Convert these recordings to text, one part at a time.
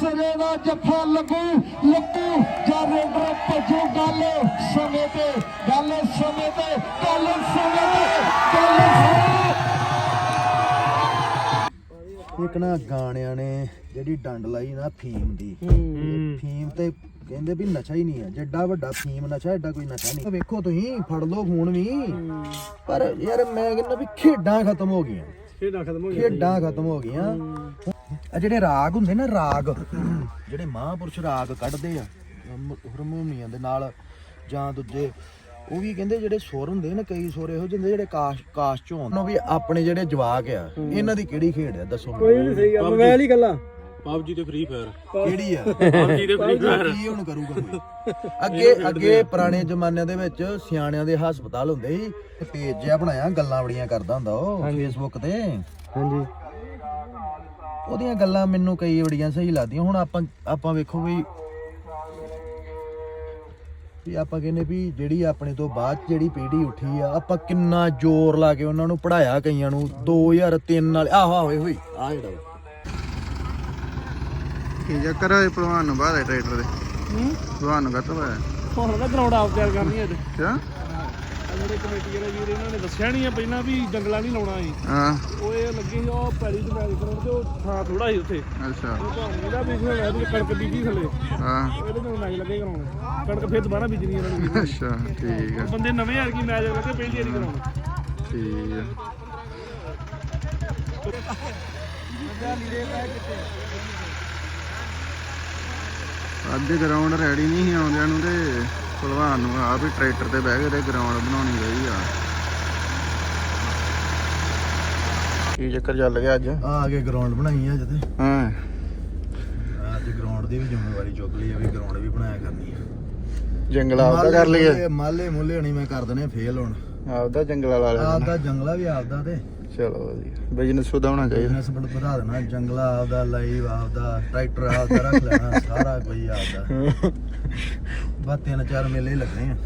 ਸਿਰੇ ਦਾ ਜੱਫਾ ਲੱਗੂ ਲੱਗੂ ਜਾਂ ਰੇਡਰ ਭੱਜੂ ਗੱਲ। ਸਮੇਂ ਤੇ ਗੱਲ ਸਮੇਂ ਤੇ ਗੱਲ ਸਮੇਂ ਤੇ ਗੱਲ ਸਮੇਂ ਇੱਕ ਨਾ ਗਾਣਿਆਂ ਨੇ ਜਿਹੜੀ ਡੰਡ ਲਾਈ ਨਾ ਫੀਮ ਦੀ ਫੀਮ ਤੇ ਕਹਿੰਦੇ ਵੀ ਨਸ਼ਾ ਹੀ ਨਹੀਂ ਹੈ। ਜਿੱਡਾ ਵੱਡਾ ਫੀਮ ਨਸ਼ਾ ਐਡਾ ਕੋਈ ਨਸ਼ਾ ਨਹੀਂ। ਵੇਖੋ ਤੁਸੀਂ ਫੜ ਲਓ ਫੋਨ ਵੀ। ਪਰ ਯਾਰ ਮੈਂ ਕਹਿੰਦਾ ਵੀ ਖੇਡਾਂ ਖਤਮ ਹੋ ਗਈਆਂ। ਖੇਡਾਂ ਖਤਮ ਹੋ ਖੇਡਾਂ ਖਤਮ ਹੋ ਗਈਆਂ। ਆ ਜਿਹੜੇ ਰਾਗ ਹੁੰਦੇ ਨਾ ਰਾਗ। ਜਿਹੜੇ ਮਹਾਂਪੁਰਸ਼ ਰਾਗ ਕੱਢਦੇ ਆ ਹਰਮੋਨੀਅਮ ਦੇ ਨਾਲ ਜਾਂ ਦੂਜੇ ਉਹ ਵੀ ਕਹਿੰਦੇ ਜਿਹੜੇ ਸੁਰ ਹੁੰਦੇ ਨੇ ਕਈ ਸੁਰ ਇਹੋ ਜਿਹੇ ਹੁੰਦੇ ਜਿਹੜੇ ਕਾਸ਼ ਕਾਸ਼ ਚੋਂ ਆਉਂਦੇ। ਨੇ। ਉਹ ਵੀ ਆਪਣੇ ਜਿਹੜੇ ਜਵਾਕ ਆ ਇਹਨਾਂ ਦੀ ਕਿਹੜੀ ਖੇਡ ਆ? ਦੱਸੋ ਮੈਨੂੰ। ਕੋਈ ਨਹੀਂ ਸਹੀ ਗੱਲ ਮੈਂ ਵਾਲੀ ਗੱਲਾਂ। ਪਬਜੀ ਤੇ ਫ੍ਰੀ ਫਾਇਰ ਕਿਹੜੀ ਆ? ਪਬਜੀ ਤੇ ਫ੍ਰੀ ਫਾਇਰ ਕੀ ਹੁਣ ਕਰੂਗਾ ਕੋਈ? ਅੱਗੇ ਅੱਗੇ ਪੁਰਾਣੇ ਜ਼ਮਾਨਿਆਂ ਦੇ ਵਿੱਚ ਸਿਆਣਿਆਂ ਦੇ ਹਸਪਤਾਲ ਹੁੰਦੇ ਸੀ ਪੇਜ ਜਿਹਾ ਬਣਾਇਆ ਗੱਲਾਂ ਬੜੀਆਂ ਕਰਦਾ ਹੁੰਦਾ ਉਹ ਫੇਸਬੁੱਕ ਤੇ। ਹਾਂਜੀ। ਉਹਦੀਆਂ ਗੱਲਾਂ ਮੈਨੂੰ ਕਈ ਬੜੀਆਂ ਸਹੀ ਲੱਗਦੀਆਂ। ਹੁਣ ਆਪਾਂ ਆਪਾਂ ਵੇਖੋ ਵੀ ਵੀ ਆਪਾਂ ਕਹਿੰਦੇ ਵੀ ਜਿਹੜੀ ਆਪਣੇ ਤੋਂ ਬਾਅਦ ਜਿਹੜੀ ਪੀੜ੍ਹੀ ਉੱਠੀ ਆ ਆਪਾਂ ਕਿੰਨਾ ਜ਼ੋਰ ਲਾ ਕੇ ਉਹਨਾਂ ਨੂੰ ਪੜਾਇਆ ਕਈਆਂ ਨੂੰ। 2003 ਵਾਲੇ ਆਹ ਆਹ ਹੋਏ ਹੋਈ ਆ ਜਿਹੜਾ। ਕੀ ਚੱਕਰ ਹੈ ਭਲਵਾਨ ਨੂੰ ਬਾਹਰ ਟਰੈਕਟਰ ਦੇ? ਭਲਵਾਨ ਨੂੰ ਕਹਤਾ ਹੋਇਆ ਹੁਣ ਤਾਂ ਗਰਾਊਂਡ ਆਪ ਤਿਆਰ ਕਰਨੀ ਹੈ ਤੇ ਕਿਆ? ਜਿਹੜੇ ਕਮੇਟੀ ਵਾਲੇ ਵੀਰ ਇਹਨਾਂ ਨੇ ਦੱਸਿਆ ਨਹੀਂ ਆ ਪਹਿਲਾਂ ਵੀ ਜੰਗਲਾ ਨਹੀਂ ਲਾਉਣਾ ਸੀ। ਹਾਂ। ਉਹ ਇਹ ਲੱਗੇ ਸੀ ਉਹ ਪੈਲੀ ਤੇ ਪੈਲੀ ਕਰਾਉਣ ਤੇ ਉਹ ਥਾਂ ਥੋੜਾ ਸੀ ਉੱਥੇ। ਅੱਛਾ। ਉਹ ਤੁਹਾਨੂੰ ਇਹਦਾ ਵੀ ਹੋਇਆ ਵੀ ਕਣਕ ਬੀਜੀ ਥੱਲੇ। ਹਾਂ। ਇਹਦੇ ਨਾਲ ਮੈਚ ਲੱਗੇ ਕਰਾਉਣ। ਕਣਕ ਫਿਰ ਦੁਬਾਰਾ ਬੀਜਣੀ ਇਹਨਾਂ ਨੇ ਅੱਛਾ ਠੀਕ ਹੈ ਬੰਦੇ ਨਵੇਂ ਆ ਕੀ ਮੈਚ ਲੱਗੇ ਪਹਿਲੀ ਵਾਰੀ ਕਰਾਉਣਾ। ਠੀਕ ਹੈ ਅੱਜ ਗਰਾਊਂਡ ਰੈਡੀ ਨਹੀਂ ਸੀ ਆਉਂਦਿਆਂ ਨੂੰ ਤੇ ਭਲਵਾਨ ਨੂੰ ਆਪ ਹੀ ਟਰੈਕਟਰ ਤੇ ਬਹਿ ਕੇ ਤੇ ਗਰਾਊਂਡ ਬਣਾਉਣੀ ਗਈ ਆ। ਕੀ ਚੱਕਰ ਚੱਲ ਗਿਆ ਅੱਜ? ਆ ਕੇ ਗਰਾਊਂਡ ਬਣਾਈ ਆ ਅੱਜ ਤੇ। ਹਾਂ। ਅੱਜ ਗਰਾਊਂਡ ਦੀ ਵੀ ਜ਼ਿੰਮੇਵਾਰੀ ਚੁੱਕ ਲਈ ਆ ਵੀ ਗਰਾਊਂਡ ਵੀ ਬਣਾਇਆ ਕਰਨੀ ਆ। ਜੰਗਲ ਆਪਦਾ ਕਰ ਲਈਏ। ਮਾਲੇ ਮੁੱਲੇ ਨਹੀਂ ਮੈਂ ਕਰ ਦਨੇ ਫੇਲ ਹੁਣ। ਆਪਦਾ ਜੰਗਲਾ ਲਾ ਲਿਆ ਆਪਦਾ ਜੰਗਲਾ ਵੀ ਆਪਦਾ ਤੇ। ਚਲੋ ਵਧੀਆ। ਬਿਜ਼ਨਸ ਵਧਾਉਣਾ ਚਾਹੀਦਾ। ਬਿਜ਼ਨਸ ਵਧਾ ਦੇਣਾ। ਜੰਗਲਾ ਆਪਦਾ ਲਾਈਵ ਆਪਦਾ ਟਰੈਕਟਰ ਆਪਦਾ ਰੱਖ ਲੈਣਾ ਸਾਰਾ ਕੁਝ ਆਪਦਾ ਬਸ ਤਿੰਨ ਚਾਰ ਮੇਲੇ ਹੀ ਲੱਗਣੇ ਆ।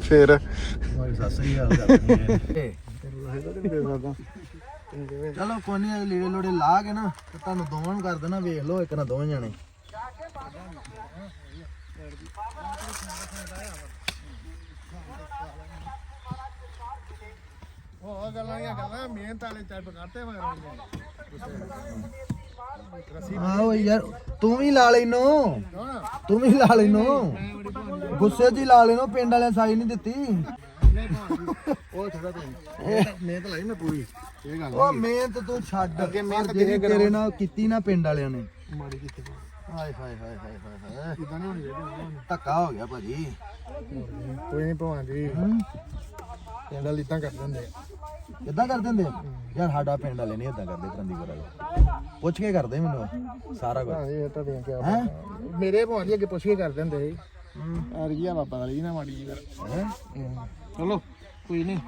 ਫਿਰ। ਕੋਈ ਸਸਰੀ ਹਾਲ ਕਰਨੀ ਹੈ ਚਲੋ ਕੋਈ ਨਹੀਂ ਲੀੜੇ ਲੋੜੇ ਲਾ ਕੇ ਨਾ ਤੇ ਤੁਹਾਨੂੰ ਦੋਵਾਂ ਨੂੰ ਕਰ ਦੇਣਾ ਵੇਖ ਲਓ ਇੱਕ ਨਾ ਦੋਵੇਂ ਜਾਣੇ। ਉਹ ਗੱਲਾਂ ਦੀਆਂ ਗੱਲਾਂ ਮਿਹਨਤ ਵਾਲੇ ਚੱਪ ਕਰਤੇ ਆਹੋ ਯਾਰ ਤੂੰ ਵੀ ਲਾ ਲੈਨੋ। ਤੂੰ ਵੀ ਲਾ ਲੈਨੋ। ਗੁੱਸੇ 'ਚ ਹੀ ਲਾ ਲੈਨੋ ਪਿੰਡ ਵਾਲਿਆਂ ਸਾਈ ਨਹੀਂ ਦਿੱਤੀ। ਉਹ ਥੋੜਾ ਮਿਹਨਤ ਲਾਈ ਮੈਂ ਪੂਰੀ ਇਹ ਗੱਲ ਉਹ ਮਿਹਨਤ ਤੂੰ ਛੱਡ ਅੱਗੇ ਮਿਹਨਤ ਤੇਰੇ ਨਾਲ ਕੀਤੀ ਨਾ ਪਿੰਡ ਵਾਲਿਆਂ ਨੇ। ਮਾੜੀ ਕੀਤੀ ਹਾਏ ਹਾਏ ਹਾਏ ਹਾਏ ਹਾਏ ਇਦਾਂ ਨਹੀਂ ਹੋਣੀ ਧੱਕਾ ਹੋ ਗਿਆ ਭਾਜੀ। ਕੋਈ ਨਹੀਂ ਭਵਾਨ ਜੀ। ਪਿੰਡ ਵਾਲੇ ਇਦਾਂ ਕਰ ਦਿੰਦੇ ਇਦਾਂ ਕਰ ਦਿੰਦੇ ਆ? ਯਾਰ ਸਾਡਾ ਪਿੰਡ ਵਾਲੇ ਨਹੀਂ ਇਦਾਂ ਕਰਦੇ ਪ੍ਰੰਦੀਪੁਰ ਵਾਲੇ। ਪੁੱਛ ਕੇ ਕਰਦੇ ਮੈਨੂੰ ਸਾਰਾ ਕੁਝ ਹਾਂ ਇਹ ਤਾਂ ਦੇਖ ਕੇ ਹੈਂ? ਮੇਰੇ ਭਵਾਨ ਜੀ ਅੱਗੇ ਪੁੱਛ ਕੇ ਕਰ ਦਿੰਦੇ ਸੀ। ਆ ਰਹੀ ਆ ਬਾਬਾ ਵਾਲੀ ਨਾ ਮਾੜੀ ਜੀ ਫਿਰ ਹੈਂ? ਚਲੋ ਕੋਈ ਨਹੀਂ।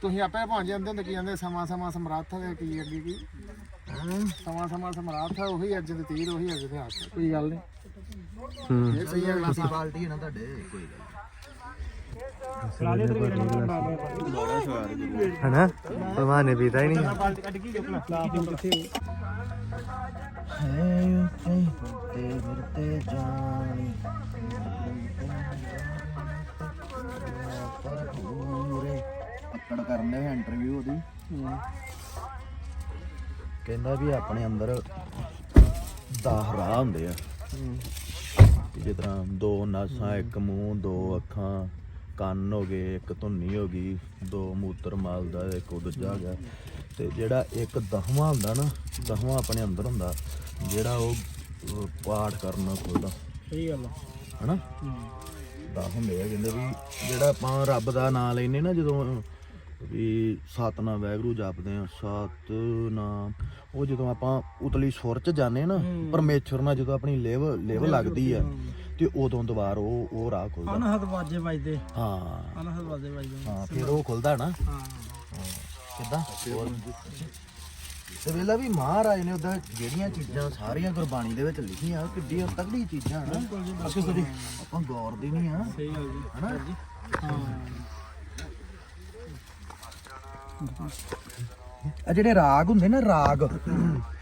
ਤੁਸੀਂ ਆਪੇ ਪਹੁੰਚ ਜਾਂਦੇ ਹੁੰਦੇ ਕੀ ਜਾਂਦੇ ਸਮਾਂ ਸਮਾਂ ਸਮਰੱਥ ਹੈ ਕੀ ਅੱਗੇ ਕੀ। ਸਮਾਂ ਸਮਾਂ ਸਮਰੱਥ ਹੈ ਉਹੀ ਅੱਜ ਦੇ ਤੀਰ ਉਹੀ ਅੱਜ ਦੇ ਹੱਥ ਕੋਈ ਗੱਲ ਨਹੀਂ। ਇਹ ਸਹੀ ਹੈ ਪਾਰਟੀ ਹੈ ਨਾ ਤੁਹਾਡੇ ਕੋਈ ਗੱਲ ਹਨਾ? ਭਲਵਾਨ ਨੇ ਪੀਤਾ ਹੀ ਨਹੀਂ। ਹੈ ਉੱਤੇ ਤੇ ਵਰਤੇ ਜਾਣੀ। ਪਰ। ਪੂਰੇ ਪੱਕੜ ਕਰਨੇ ਇੰਟਰਵਿਊ ਉਹਦੀ। ਕਹਿੰਦਾ ਵੀ ਆਪਣੇ ਅੰਦਰ 10 ਰਾਹ ਹੁੰਦੇ ਆ। ਜਿਸ ਤਰ੍ਹਾਂ ਦੋ ਨਾਸਾਂ ਇੱਕ ਮੂੰਹ ਦੋ ਅੱਖਾਂ। ਕੰਨ ਹੋ ਗਏ ਇੱਕ ਧੁੰਨੀ ਹੋ ਗਈ ਦੋ ਮੂਤਰ ਮਲ ਦਾ ਇੱਕ ਉਹ ਦੂਜਾ ਹੋ ਗਿਆ। ਤੇ ਜਿਹੜਾ ਇੱਕ ਦਹਵਾਂ ਹੁੰਦਾ ਨਾ ਦਹਵਾਂ ਆਪਣੇ ਅੰਦਰ ਹੁੰਦਾ ਜਿਹੜਾ ਉਹ ਉਹ ਪਾਠ ਕਰਨਾ ਖੁੱਲਦਾ। ਸਹੀ ਗੱਲ ਹਨਾ? ਦਸ ਹੁੰਦੇ ਆ ਕਹਿੰਦੇ ਵੀ ਜਿਹੜਾ ਆਪਾਂ ਰੱਬ ਦਾ ਨਾਮ ਲੈਨੇ ਨਾ ਜਦੋਂ ਵੀ ਸਤਨਾਮ ਵਾਹਿਗੁਰੂ ਜਪਦੇ ਆ ਸਤਨਾਮ ਉਹ ਜਦੋਂ ਆਪਾਂ ਉਤਲੀ ਸੁਰ ਚ ਜਾਂਦੇ ਨਾ ਪਰਮੇਸ਼ਰ ਨਾਲ ਜਦੋਂ ਆਪਣੀ ਲਿਵ ਲਿਵ ਲੱਗਦੀ ਆ ਤੇ ਉਦੋਂ ਦੁਬਾਰ ਉਹ ਉਹ ਰਾਹ ਖੁੱਲਦਾ। ਅਨਹਦ ਵਾਜੇ ਵੱਜਦੇ। ਹਾਂ। ਅਨਹਦ ਵਾਜੇ ਵੱਜਦੇ। ਹਾਂ ਫਿਰ ਉਹ ਖੁੱਲਦਾ ਨਾ। ਹਾਂ। ਕਿੱਦਾਂ? ਤੇ ਵੇਲਾ ਵੀ ਮਹਾਰਾਜ ਨੇ ਉਹਦਾ ਜਿਹੜੀਆਂ ਚੀਜ਼ਾਂ ਸਾਰੀਆਂ ਗੁਰਬਾਣੀ ਦੇ ਵਿੱਚ ਲਿਖੀਆਂ ਉਹ ਕਿੱਡੀਆਂ ਤਗੜੀ ਚੀਜ਼ਾਂ ਹਨ ਅਸੀਂ ਕਦੀ ਆਪਾਂ ਗੌਰ ਦੀ ਨਹੀਂ ਆ। ਸਹੀ ਗੱਲ ਜੀ। ਹਨਾ? ਹਾਂ। ਆ ਜਿਹੜੇ ਰਾਗ ਹੁੰਦੇ ਨਾ ਰਾਗ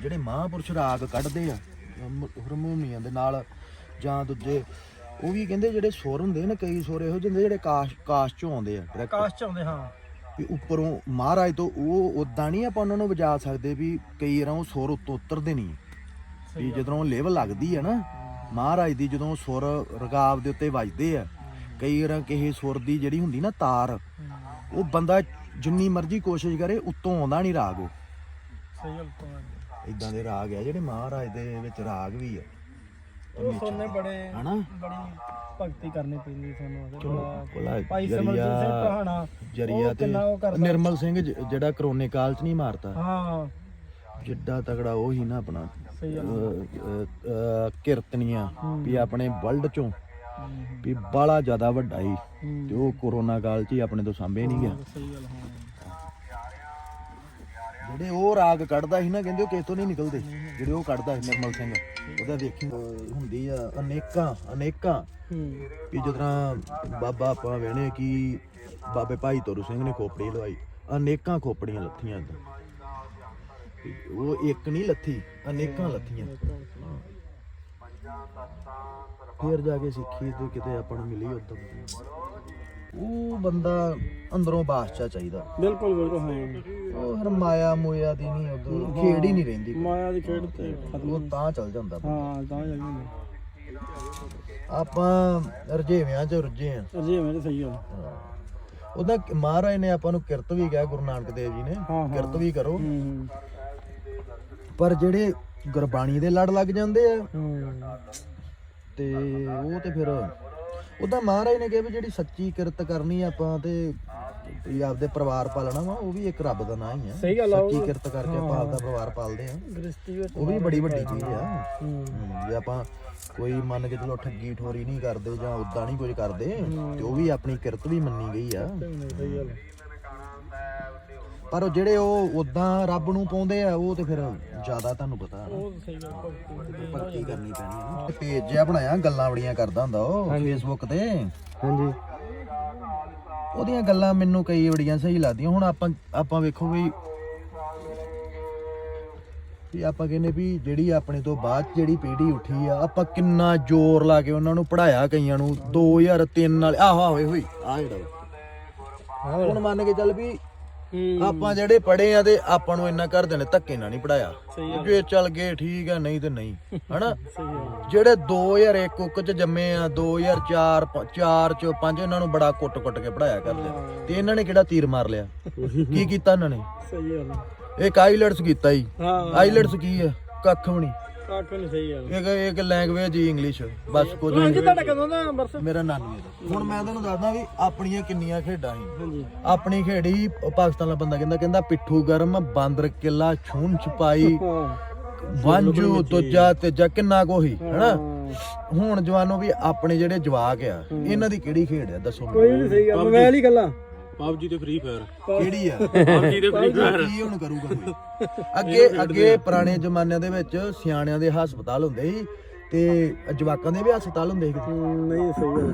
ਜਿਹੜੇ ਮਹਾਂਪੁਰਸ਼ ਰਾਗ ਕੱਢਦੇ ਆ ਹਾਰਮੋਨੀਅਮ ਦੇ ਨਾਲ ਜਾਂ ਦੂਜੇ ਉਹ ਵੀ ਕਹਿੰਦੇ ਜਿਹੜੇ ਸੁਰ ਹੁੰਦੇ ਨੇ ਕਈ ਸੁਰ ਇਹੋ ਜਿਹੇ ਹੁੰਦੇ ਜਿਹੜੇ ਕਾਸ਼ ਕਾਸ਼ ਚੋਂ ਆਉਂਦੇ ਆ direct। ਕਾਸ਼ ਚ ਆਉਂਦੇ ਹਾਂ। ਵੀ ਉੱਪਰੋਂ ਮਹਾਰਾਜ ਤੋਂ ਉਹ ਉਦਾਂ ਨਹੀਂ ਆਪਾਂ ਉਹਨਾਂ ਨੂੰ ਵਜਾ ਸਕਦੇ ਵੀ ਕਈ ਵਾਰ ਉਹ ਸੁਰ ਉੱਤੋਂ ਉਤਰਦੇ ਨਹੀਂ। ਵੀ ਜਦੋਂ ਲੇਵਲ ਲੱਗਦੀ ਆ ਨਾ ਮਹਾਰਾਜ ਦੀ ਜਦੋਂ ਸੁਰ ਰਗਾਵ ਦੇ ਉੱਤੇ ਵੱਜਦੇ ਆ ਕਈ ਵਾਰ ਕਿਸੇ ਸੁਰ ਦੀ ਜਿਹੜੀ ਹੁੰਦੀ ਨਾ ਤਾਰ ਉਹ ਬੰਦਾ ਜਿੰਨੀ ਮਰਜ਼ੀ ਕੋਸ਼ਿਸ਼ ਕਰੇ ਉੱਤੋਂ ਆਉਂਦਾ ਨਹੀਂ ਰਾਗ ਉਹ। ਸਹੀ ਗੱਲ ਤੋਂ ਇਦਾਂ ਦੇ ਰਾਗ ਆ ਜਿਹੜੇ ਮਹਾਰਾਜ ਦੇ ਵਿੱਚ ਰਾਗ ਵੀ ਆ। ਉਹ ਸੋਨੇ ਬੜੇ ਹਨਾ? ਬੜੀ ਭਗਤੀ ਕਰਨੀ ਪੈਂਦੀ ਤੁਹਾਨੂੰ ਚਲੋ ਭਲਾ ਭਾਈ ਸਿਮਰਜੀਤ ਸਿੰਘ ਜਰੀਆ ਕਹਾਣਾ ਜਰੀਆ ਉਹ ਤੇ ਕਿੰਨਾ ਉਹ ਕਰਦਾ। ਨਿਰਮਲ ਸਿੰਘ ਜਿਹੜਾ ਕਰੋਨੇ ਕਾਲ ਚ ਨਹੀਂ ਮਾਰਤਾ ਹਾਂ। ਜਿੱਡਾ ਤਗੜਾ ਉਹ ਹੀ ਨਾ ਆਪਣਾ ਕੀਰਤਨੀਆਂ ਵੀ ਆਪਣੇ ਵਰਲਡ ਚੋਂ ਵੀ ਬਾਲਾ ਜ਼ਿਆਦਾ ਵੱਡਾ ਹੀ। ਤੇ ਉਹ ਕਰੋਨਾ ਕਾਲ ਚ ਹੀ ਆਪਣੇ ਤੋਂ ਸਾਂਭੇ ਨਹੀਂ ਗਿਆ। ਸਹੀ ਗੱਲ ਹਾਂ ਜਿਹੜੇ ਉਹ ਰਾਗ ਕੱਢਦਾ ਸੀ ਨਾ ਕਹਿੰਦੇ ਉਹ ਕਿਸੇ ਨਹੀਂ ਨਿਕਲਦੇ। ਜਿਹੜੇ ਉਹ ਕੱਢਦਾ ਸੀ ਨਿਰਮਲ ਸਿੰਘ ਉਹਦਾ ਦੇਖੀ ਅਹ, ਹੁੰਦੀ ਆ ਅਨੇਕਾਂ ਅਨੇਕਾਂ। ਹੂੰ ਵੀ ਜਿਸ ਬਾਬਾ ਆਪਾਂ ਵੇਣੇ ਕਿ ਬਾਬੇ ਭਾਈ ਤੋਰੂ ਸਿੰਘ ਨੇ ਖੋਪੜੀ ਲਵਾਈ ਅਨੇਕਾਂ ਖੋਪੜੀਆਂ ਲੱਥੀਆਂ ਏਦਾਂ ਵੀ ਉਹ ਇੱਕ ਨਹੀਂ ਲੱਥੀ ਅਨੇਕਾਂ ਲੱਥੀਆਂ। ਫਿਰ ਜਾ ਕੇ ਸਿੱਖੀ ਤੇ ਕਿਤੇ ਆਪਾਂ ਨੂੰ ਮਿਲੀ ਉਦੋਂ ਉਹ ਬੰਦਾ ਅੰਦਰੋਂ ਬਾਦਸ਼ਾਹ ਚਾਹੀਦਾ। ਬਿਲਕੁਲ ਬਿਲਕੁਲ ਹਾਂ। ਉਹ ਹਰ ਮਾਇਆ ਮੋਇਆ ਦੀ ਨਹੀਂ ਉਦੋਂ ਖੇਡ ਹੀ ਨਹੀਂ ਰਹਿੰਦੀ ਮਾਇਆ ਦੀ ਖੇਡ ਤੇ ਖਤਮ। ਉਹ ਤਾਂ ਚੱਲ ਜਾਂਦਾ ਹਾਂ ਤਾਂ ਜਾਂਦੇ। ਨੇ ਆਪਾਂ ਰਜੇਵਿਆਂ ਚ ਰੁੱਝੇ ਆ। ਅਜੇ ਮੈਂ ਸਹੀ ਗੱਲ ਉਹਦਾ ਮਹਾਰਾਜ ਨੇ ਆਪਾਂ ਨੂੰ ਕਿਰਤ ਵੀ ਕਿਹਾ ਗੁਰੂ ਨਾਨਕ ਦੇਵ ਜੀ ਨੇ। ਕਿਰਤ ਵੀ ਕਰੋ। ਪਰ ਜਿਹੜੇ ਗੁਰਬਾਣੀ ਦੇ ਲੜ ਲੱਗ ਜਾਂਦੇ ਆ ਤੇ ਉਹ ਤੇ ਫਿਰ ਉਹਦਾ ਮਹਾਰਾਜ ਨੇ ਕਿਹਾ ਵੀ ਜਿਹੜੀ ਸੱਚੀ ਕਿਰਤ ਕਰਨੀ ਆਪਾਂ ਤੇ ਵੀ ਆਪਦੇ ਪਰਿਵਾਰ ਪਾਲਣਾ ਵਾ ਉਹ ਵੀ ਇੱਕ ਰੱਬ ਦਾ ਨਾਂ ਹੀ ਆ। ਸਹੀ ਗੱਲ ਆ, ਸੱਚੀ ਕਿਰਤ ਕਰਕੇ ਆਪਾਂ ਆਪਦਾ ਪਰਿਵਾਰ ਪਾਲਦੇ ਆ। ਗ੍ਰਸਤੀ ਵਿੱਚ ਉਹ ਵੀ ਬੜੀ ਵੱਡੀ ਚੀਜ਼ ਆ। ਹਮ, ਜੇ ਆਪਾਂ ਕੋਈ ਮੰਨ ਕੇ ਚਲੋ ਠੱਗੀ ਠੋਰੀ ਨਹੀਂ ਕਰਦੇ ਜਾਂ ਉਦਾਂ ਨਹੀਂ ਕੁਝ ਕਰਦੇ ਤੇ ਉਹ ਵੀ ਆਪਣੀ ਕਿਰਤ ਵੀ ਮੰਨੀ ਗਈ ਆ। ਸਹੀ ਗੱਲ ਪਰ ਉਹ ਜਿਹੜੇ ਉਹ ਉਦਾਂ ਰੱਬ ਨੂੰ ਪਾਉਂਦੇ ਆ ਉਹ ਤੇ ਫਿਰ ਜ਼ਿਆਦਾ ਤੁਹਾਨੂੰ ਪਤਾ ਹੈ ਉਹ ਸਹੀ ਗੱਲ ਭਗਤੀ ਭਗਤੀ ਕਰਨੀ ਪੈਣੀ ਹੈ ਨਾ ਪੇਜ ਜਿਹਾ ਬਣਾਇਆ ਗੱਲਾਂ ਬੜੀਆਂ ਕਰਦਾ ਹੁੰਦਾ ਉਹ ਫੇਸਬੁੱਕ ਤੇ। ਹਾਂਜੀ। ਉਹਦੀਆਂ ਗੱਲਾਂ ਮੈਨੂੰ ਕਈ ਬੜੀਆਂ ਸਹੀ ਲੱਗਦੀਆਂ। ਹੁਣ ਆਪਾਂ ਆਪਾਂ ਵੇਖੋ ਵੀ ਵੀ ਆਪਾਂ ਕਹਿੰਦੇ ਵੀ ਜਿਹੜੀ ਆਪਣੇ ਤੋਂ ਬਾਅਦ ਜਿਹੜੀ ਪੀੜ੍ਹੀ ਉੱਠੀ ਆ ਆਪਾਂ ਕਿੰਨਾ ਜ਼ੋਰ ਲਾ ਕੇ ਉਹਨਾਂ ਨੂੰ ਪੜਾਇਆ ਕਈਆਂ ਨੂੰ। 2003 ਵਾਲੇ ਆਹ ਹੋਏ ਹੋਈ ਆ ਜਿਹੜਾ। ਹੁਣ ਮੰਨ ਕੇ ਚੱਲ ਵੀ ਆਪਾਂ ਜਿਹੜੇ ਪੜੇ ਆ ਤੇ ਆਪਾਂ ਨੂੰ ਇੰਨਾ ਘਰਦਿਆਂ ਨੇ ਧੱਕੇ ਨਾਲ ਨਹੀਂ ਪੜਾਇਆ ਜੇ ਚੱਲ ਗਏ ਠੀਕ ਆ ਨਹੀਂ ਤੇ ਨਹੀਂ ਹਨਾ? ਜਿਹੜੇ 2001 ਉੱਕ ਚ ਜੰਮੇ ਆ 2004 ਪ- ਚਾਰ ਚ ਪੰਜ ਇਹਨਾਂ ਨੂੰ ਬੜਾ ਕੁੱਟ-ਕੁੱਟ ਕੇ ਪੜਾਇਆ ਕਰਦੇ ਤੇ ਇਹਨਾਂ ਨੇ ਕਿਹੜਾ ਤੀਰ ਮਾਰ ਲਿਆ? ਕੀ ਕੀਤਾ ਇਹਨਾਂ ਨੇ? ਸਹੀ ਗੱਲ ਇੱਕ ਆਈਲੈਟਸ ਕੀਤਾ ਹੀ ਹਾਂ। ਆਈਲੈਟਸ ਕੀ ਹੈ ਕੱਖ ਵੀ ਨਹੀਂ। ਨਹੀਂ ਸਹੀ ਗੱਲ ਇੱਕ ਇੱਕ ਲੈਂਗੁਏਜ ਹੀ ਇੰਗਲਿਸ਼ ਬਸ ਕੁਝ ਹਾਂਜੀ ਨਹੀਂ ਤੁਹਾਡਾ ਕਦੋਂ ਦਾ ਬਰਸ ਮੇਰਾ 99 ਦਾ। ਹੁਣ ਮੈਂ ਤੁਹਾਨੂੰ ਦੱਸਦਾ ਵੀ ਆਪਣੀਆਂ ਕਿੰਨੀਆਂ ਖੇਡਾਂ ਸੀ। ਹਾਂਜੀ। ਆਪਣੀ ਖੇੜੀ ਪਾਕਿਸਤਾਨ ਦਾ ਬੰਦਾ ਕਹਿੰਦਾ ਕਹਿੰਦਾ ਪਿੱਠੂ ਗਰਮ ਬਾਂਦਰ ਕਿਲਾ ਛੂਨ ਛਪਾਈ ਹਾਂ। ਵਾਂਝੂ ਤੀਜਾ ਕਿੰਨਾ ਕੋਈ ਹੈਨਾ? ਹੁਣ ਜਵਾਨੋ ਵੀ ਆਪਣੇ ਜਿਹੜੇ ਜਵਾਕ ਆ ਇਹਨਾਂ ਦੀ ਕਿਹੜੀ ਖੇਡ ਆ ਦੱਸੋ। ਕੋਈ ਨਹੀਂ ਸਹੀ ਗੱਲ ਮੈਂ ਨਹੀਂ ਗੱਲਾਂ। ਪਬਜੀ ਤੇ ਫ੍ਰੀ ਫਾਇਰ ਕਿਹੜੀ ਆ? ਪਬਜੀ ਤੇ ਫ੍ਰੀ ਫਾਇਰ ਕੀ ਹੁਣ ਕਰੂਗਾ ਕੋਈ? ਅੱਗੇ ਅੱਗੇ ਪੁਰਾਣੇ ਜ਼ਮਾਨਿਆਂ ਦੇ ਵਿੱਚ ਸਿਆਣਿਆਂ ਦੇ ਹਸਪਤਾਲ ਹੁੰਦੇ ਸੀ ਤੇ ਜਵਾਕਾਂ ਦੇ ਵੀ ਹਸਪਤਾਲ ਹੁੰਦੇ ਸੀ। ਨਹੀਂ ਸਹੀ ਗੱਲ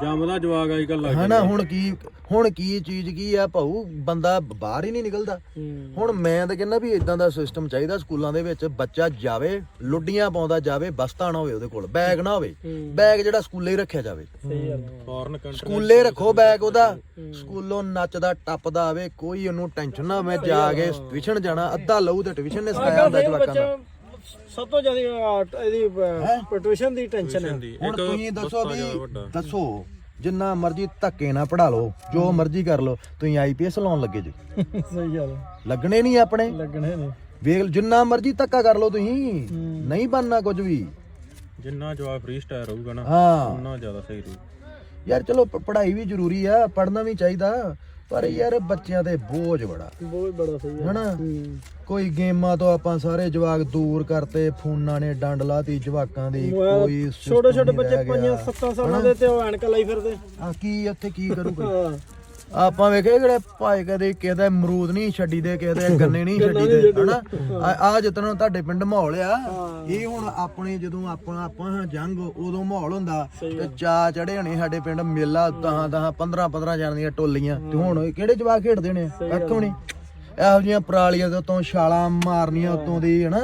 ਜੰਮਦਾ ਜਵਾਗ ਅੱਜ ਕੱਲ ਲੱਗ ਹਨਾ ਹੁਣ ਕੀ ਹੁਣ ਕੀ ਚੀਜ਼ ਕੀ ਆ ਭਾਊ? ਬੰਦਾ ਬਾਹਰ ਹੀ ਨਹੀਂ ਨਿਕਲਦਾ। ਹੁਣ ਮੈਂ ਤਾਂ ਕਹਿੰਦਾ ਵੀ ਇਦਾਂ ਦਾ ਸਿਸਟਮ ਚਾਹੀਦਾ ਸਕੂਲਾਂ ਦੇ ਵਿੱਚ ਬੱਚਾ ਜਾਵੇ ਲੁੱਡੀਆਂ ਪਾਉਂਦਾ ਜਾਵੇ ਬਸਤਾ ਨਾ ਹੋਵੇ ਉਹਦੇ ਕੋਲ ਬੈਗ ਨਾ ਹੋਵੇ। ਬੈਗ ਜਿਹੜਾ ਸਕੂਲੇ ਹੀ ਰੱਖਿਆ ਜਾਵੇ। ਸਹੀ ਗੱਲ ਫੋਰਨ ਕੰਟਰੀ ਸਕੂਲੇ ਰੱਖੋ ਬੈਗ ਉਹਦਾ। ਸਕੂਲੋਂ ਨੱਚਦਾ ਟੱਪਦਾ ਆਵੇ ਕੋਈ ਉਹਨੂੰ ਟੈਨਸ਼ਨ ਨਾ ਮੈਂ ਜਾ ਕੇ ਟਿਊਸ਼ਨ ਜਾਣਾ ਅੱਧਾ ਲਊ ਤੇ ਟਿਊਸ਼ਨ ਨੇ ਸਿਖਾਇਆ ਹੁੰਦਾ ਜਵਾਕਾਂ ਦਾ। ਸਭ ਤੋਂ ਜ਼ਿਆਦਾ ਇਹਦੀ ਪਟੂਸ਼ਨ ਦੀ ਟੈਨਸ਼ਨ ਹੈ। ਹੁਣ ਤੁਸੀਂ ਦੱਸੋ ਵੀ ਦੱਸੋ ਜਿੰਨਾ ਮਰਜ਼ੀ ਧੱਕੇ ਨਾ ਪੜਾ ਲਓ ਜੋ ਮਰਜ਼ੀ ਕਰ ਲਓ ਤੁਸੀਂ ਆਈਪੀਐਸ ਲਾਉਣ ਲੱਗੇ ਜੀ। ਸਹੀ ਗੱਲ ਲੱਗਣੇ ਨਹੀਂ ਆਪਣੇ? ਲੱਗਣੇ ਨੇ ਵੇਖ ਜਿੰਨਾ ਮਰਜ਼ੀ ਧੱਕਾ ਕਰ ਲਓ ਤੁਸੀਂ ਨਹੀਂ ਬਣਨਾ ਕੁਝ ਵੀ। ਜਿੰਨਾ ਜਵਾਗ ਫ੍ਰੀ ਸਟਾਈਲ ਰਹੂਗਾ ਨਾ ਹਾਂ। ਉਹਨਾਂ ਜ਼ਿਆਦਾ ਸਹੀ ਰਹੂ। ਯਾਰ ਚਲੋ ਪੜ੍ਹਾਈ ਵੀ ਜ਼ਰੂਰੀ ਆ ਪੜ੍ਹਨਾ ਵੀ ਚਾਹੀਦਾ। ਪਰ ਯਾਰ ਬੱਚਿਆਂ ਤੇ ਬੋਝ ਬੜਾ। ਬਹੁਤ ਬੜਾ ਸਹੀ ਹੈ। ਹਨਾ? ਕੋਈ ਗੇਮਾਂ ਤੋਂ ਆਪਾਂ ਸਾਰੇ ਜਵਾਕ ਦੂਰ ਕਰਤੇ ਫੋਨਾਂ ਨੇ ਡੰਡ ਲਾਤੀ ਜਵਾਕਾਂ ਦੀ ਕੋਈ ਛੋਟੇ ਛੋਟੇ ਬੱਚੇ ਰਹਿ 5 ਗਿਆ। 7 ਸਾਲਾਂ ਦੇ ਤੇ ਉਹ ਐਨਕਾਂ ਲਾਈ ਫਿਰਦੇ। ਆ ਕੀ ਉੱਥੇ ਕੀ ਕਰੂ ਕੋਈ ਹਾਂ। ਆਪਾਂ ਵੇਖੇ ਜਿਹੜੇ ਭਾਈ ਕਦੇ ਕਿਸੇ ਦਾ ਅਮਰੂਦ ਨਹੀਂ ਛੱਡੀ ਦੇ ਕਿਸੇ ਦੇ ਗੰਨੇ ਨਹੀਂ ਛੱਡੀ ਦੇ ਹਨਾ? ਆ ਜਿਤਨਾ ਤੁਹਾਡੇ ਪਿੰਡ ਮਾਹੌਲ ਆ ਇਹ ਹੁਣ ਆਪਣੇ ਜਦੋਂ ਆਪਣਾ ਆਪਾਂ ਜੰਗ ਉਦੋਂ ਮਾਹੌਲ ਹੁੰਦਾ ਤੇ ਚਾ ਚੜੇ ਹੋਣੇ ਸਾਡੇ ਪਿੰਡ ਮੇਲਾ ਦਹਾਂ ਦਹਾਂ 15 15 ਜਾਣ ਦੀਆਂ ਟੋਲੀਆਂ। ਤੇ ਹੁਣ ਕਿਹੜੇ ਜਵਾਕ ਖੇਡਦੇ ਨੇ? ਕੱਖ ਨਹੀਂ ਇਹੋ ਜੀਆਂ ਪਰਾਲੀਆਂ ਦੇ ਉੱਤੋਂ ਛਾਲਾਂ ਮਾਰਨੀਆਂ ਉੱਤੋਂ ਦੀ ਹਨਾ?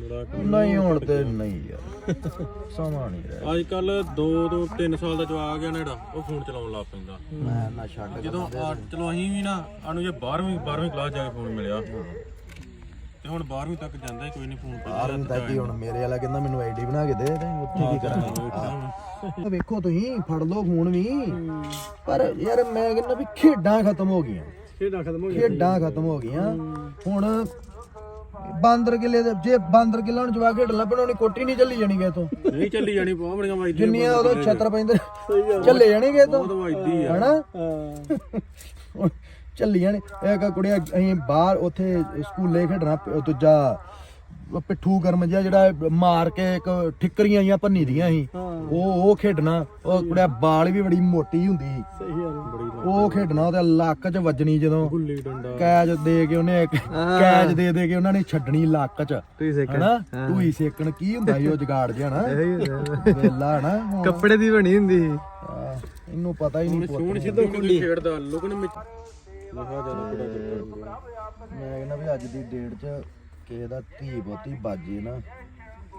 ਨਹੀਂ ਹੁਣ ਤੇ ਨਹੀਂ ਯਾਰ। ਸਮਾਂ ਨਹੀਂ ਰਿਹਾ ਅੱਜ ਕੱਲ 2 ਤੋਂ 3 ਸਾਲ ਦਾ ਜਵਾਕ ਆ ਗਿਆ ਨਾ ਜਿਹੜਾ ਉਹ ਫੋਨ ਚਲਾਉਣ ਲੱਗ ਪੈਂਦਾ। ਮੈਂ ਨਾ ਛੱਡ ਜਦੋਂ ਆ- ਚਲੋ ਅਸੀਂ ਵੀ ਨਾ ਸਾਨੂੰ ਜੇ 12ਵੀਂ 12ਵੀਂ ਕਲਾਸ ਜਾ ਕੇ ਫੋਨ ਮਿਲਿਆ ਤੇ ਹੁਣ 12ਵੀਂ ਤੱਕ ਜਾਂਦਾ ਹੀ ਕੋਈ ਨਹੀਂ ਫੋਨ ਪਾ ਆਰਮੀ ਤੱਕ ਹੀ ਹੁਣ ਮੇਰੇ ਵਾਲਾ ਕਹਿੰਦਾ ਮੈਨੂੰ ਆਈਡੀ ਬਣਾ ਕੇ ਦੇ ਤੇ ਉੱਥੇ ਕੀ ਕਰਾਂਗੇ ਵੇਖੋ ਤੁਸੀਂ ਫੜ ਲਓ ਫੋਨ ਵੀ। ਪਰ ਯਾਰ ਮੈਂ ਕਹਿੰਦਾ ਵੀ ਖੇਡਾਂ ਖਤਮ ਹੋ ਗਈਆਂ। ਖੇਡਾਂ ਖਤਮ ਹੋ ਖੇਡਾਂ ਖਤਮ ਹੋ ਗਈਆਂ। ਹੁਣ ਬਾਂਦਰ ਕਿਲੇ ਦੇ ਜੇ ਬਾਂਦਰ ਕਿਲਾ ਨੂੰ ਜਵਾ ਖੇਡ ਲੱਭਣ ਉਹਨੀ ਕੋਟੀ ਨਹੀਂ ਚੱਲੀ ਜਾਣੀ ਗਏ ਤੋਂ। ਨਹੀਂ ਚੱਲੀ ਜਾਣੀ ਬਹੁਤ ਬੜੀਆਂ ਵਾਜਦੀਆਂ ਜਿੰਨੀਆਂ ਉਦੋਂ ਛਤਰ ਪੈਂਦੇ ਚੱਲੇ ਜਾਣੀ ਗਏ ਤੋਂ। ਬਹੁਤ ਵਾਜਦੀ ਆ। ਹਨਾ? ਹੁਣ ਚੱਲੀ ਜਾਣੇ। ਇੱਕ ਕੁੜੀਆ ਅਸੀਂ ਬਾਹਰ ਉੱਥੇ ਸਕੂਲੇ ਖੇਡਣਾ ਦੂਜਾ ਪਿੱਠੂ ਗਰਮ ਜਿਹਾ ਜਿਹੜਾ ਮਾਰ ਕੇ ਇੱਕ ਠਿੱਕਰੀਆਂ ਜਾਂ ਭੰਨੀ ਦੀਆਂ ਸੀ। ਉਹ ਉਹ ਖੇਡਣਾ ਉਹ ਕੁੜਿਆ ਬਾਲ ਵੀ ਬੜੀ ਮੋਟੀ ਹੁੰਦੀ ਸੀ। ਸਹੀ ਆ ਬੜੀ ਉਹ ਖੇਡਣਾ ਉਹਦੇ ਲੱਕ 'ਚ ਵੱਜਣੀ ਜਦੋਂ। ਗੁੱਲੀ ਡੰਡਾ। ਕੈਚ ਦੇ ਕੇ ਉਹਨੇ ਇੱਕ ਕੈਚ ਦੇ ਦੇ ਕੇ ਉਹਨਾਂ ਨੇ ਛੱਡਣੀ ਲੱਕ 'ਚ। ਹਨਾ? ਟੂਈ ਸੇਕਣ ਕੀ ਹੁੰਦਾ ਸੀ ਉਹ ਜਗਾੜ ਜਿਹਾ ਨਾ ਵੇਲਾ ਨਾ ਕੱਪੜੇ ਦੀ ਬਣੀ ਹੁੰਦੀ ਸੀ। ਇਹਨੂੰ ਪਤਾ ਹੀ ਨਹੀਂ। ਸਿੱਧਾ ਖੇਡਦਾ ਲੁਕਣ ਵਿੱਚ ਮੈਂ ਕਹਿੰਦਾ ਵੀ ਅੱਜ ਦੀ ਡੇਟ 'ਚ ਕਿਸੇ ਦਾ ਧੀ ਬਹੁਤੀ ਬਾਜੇ ਨਾ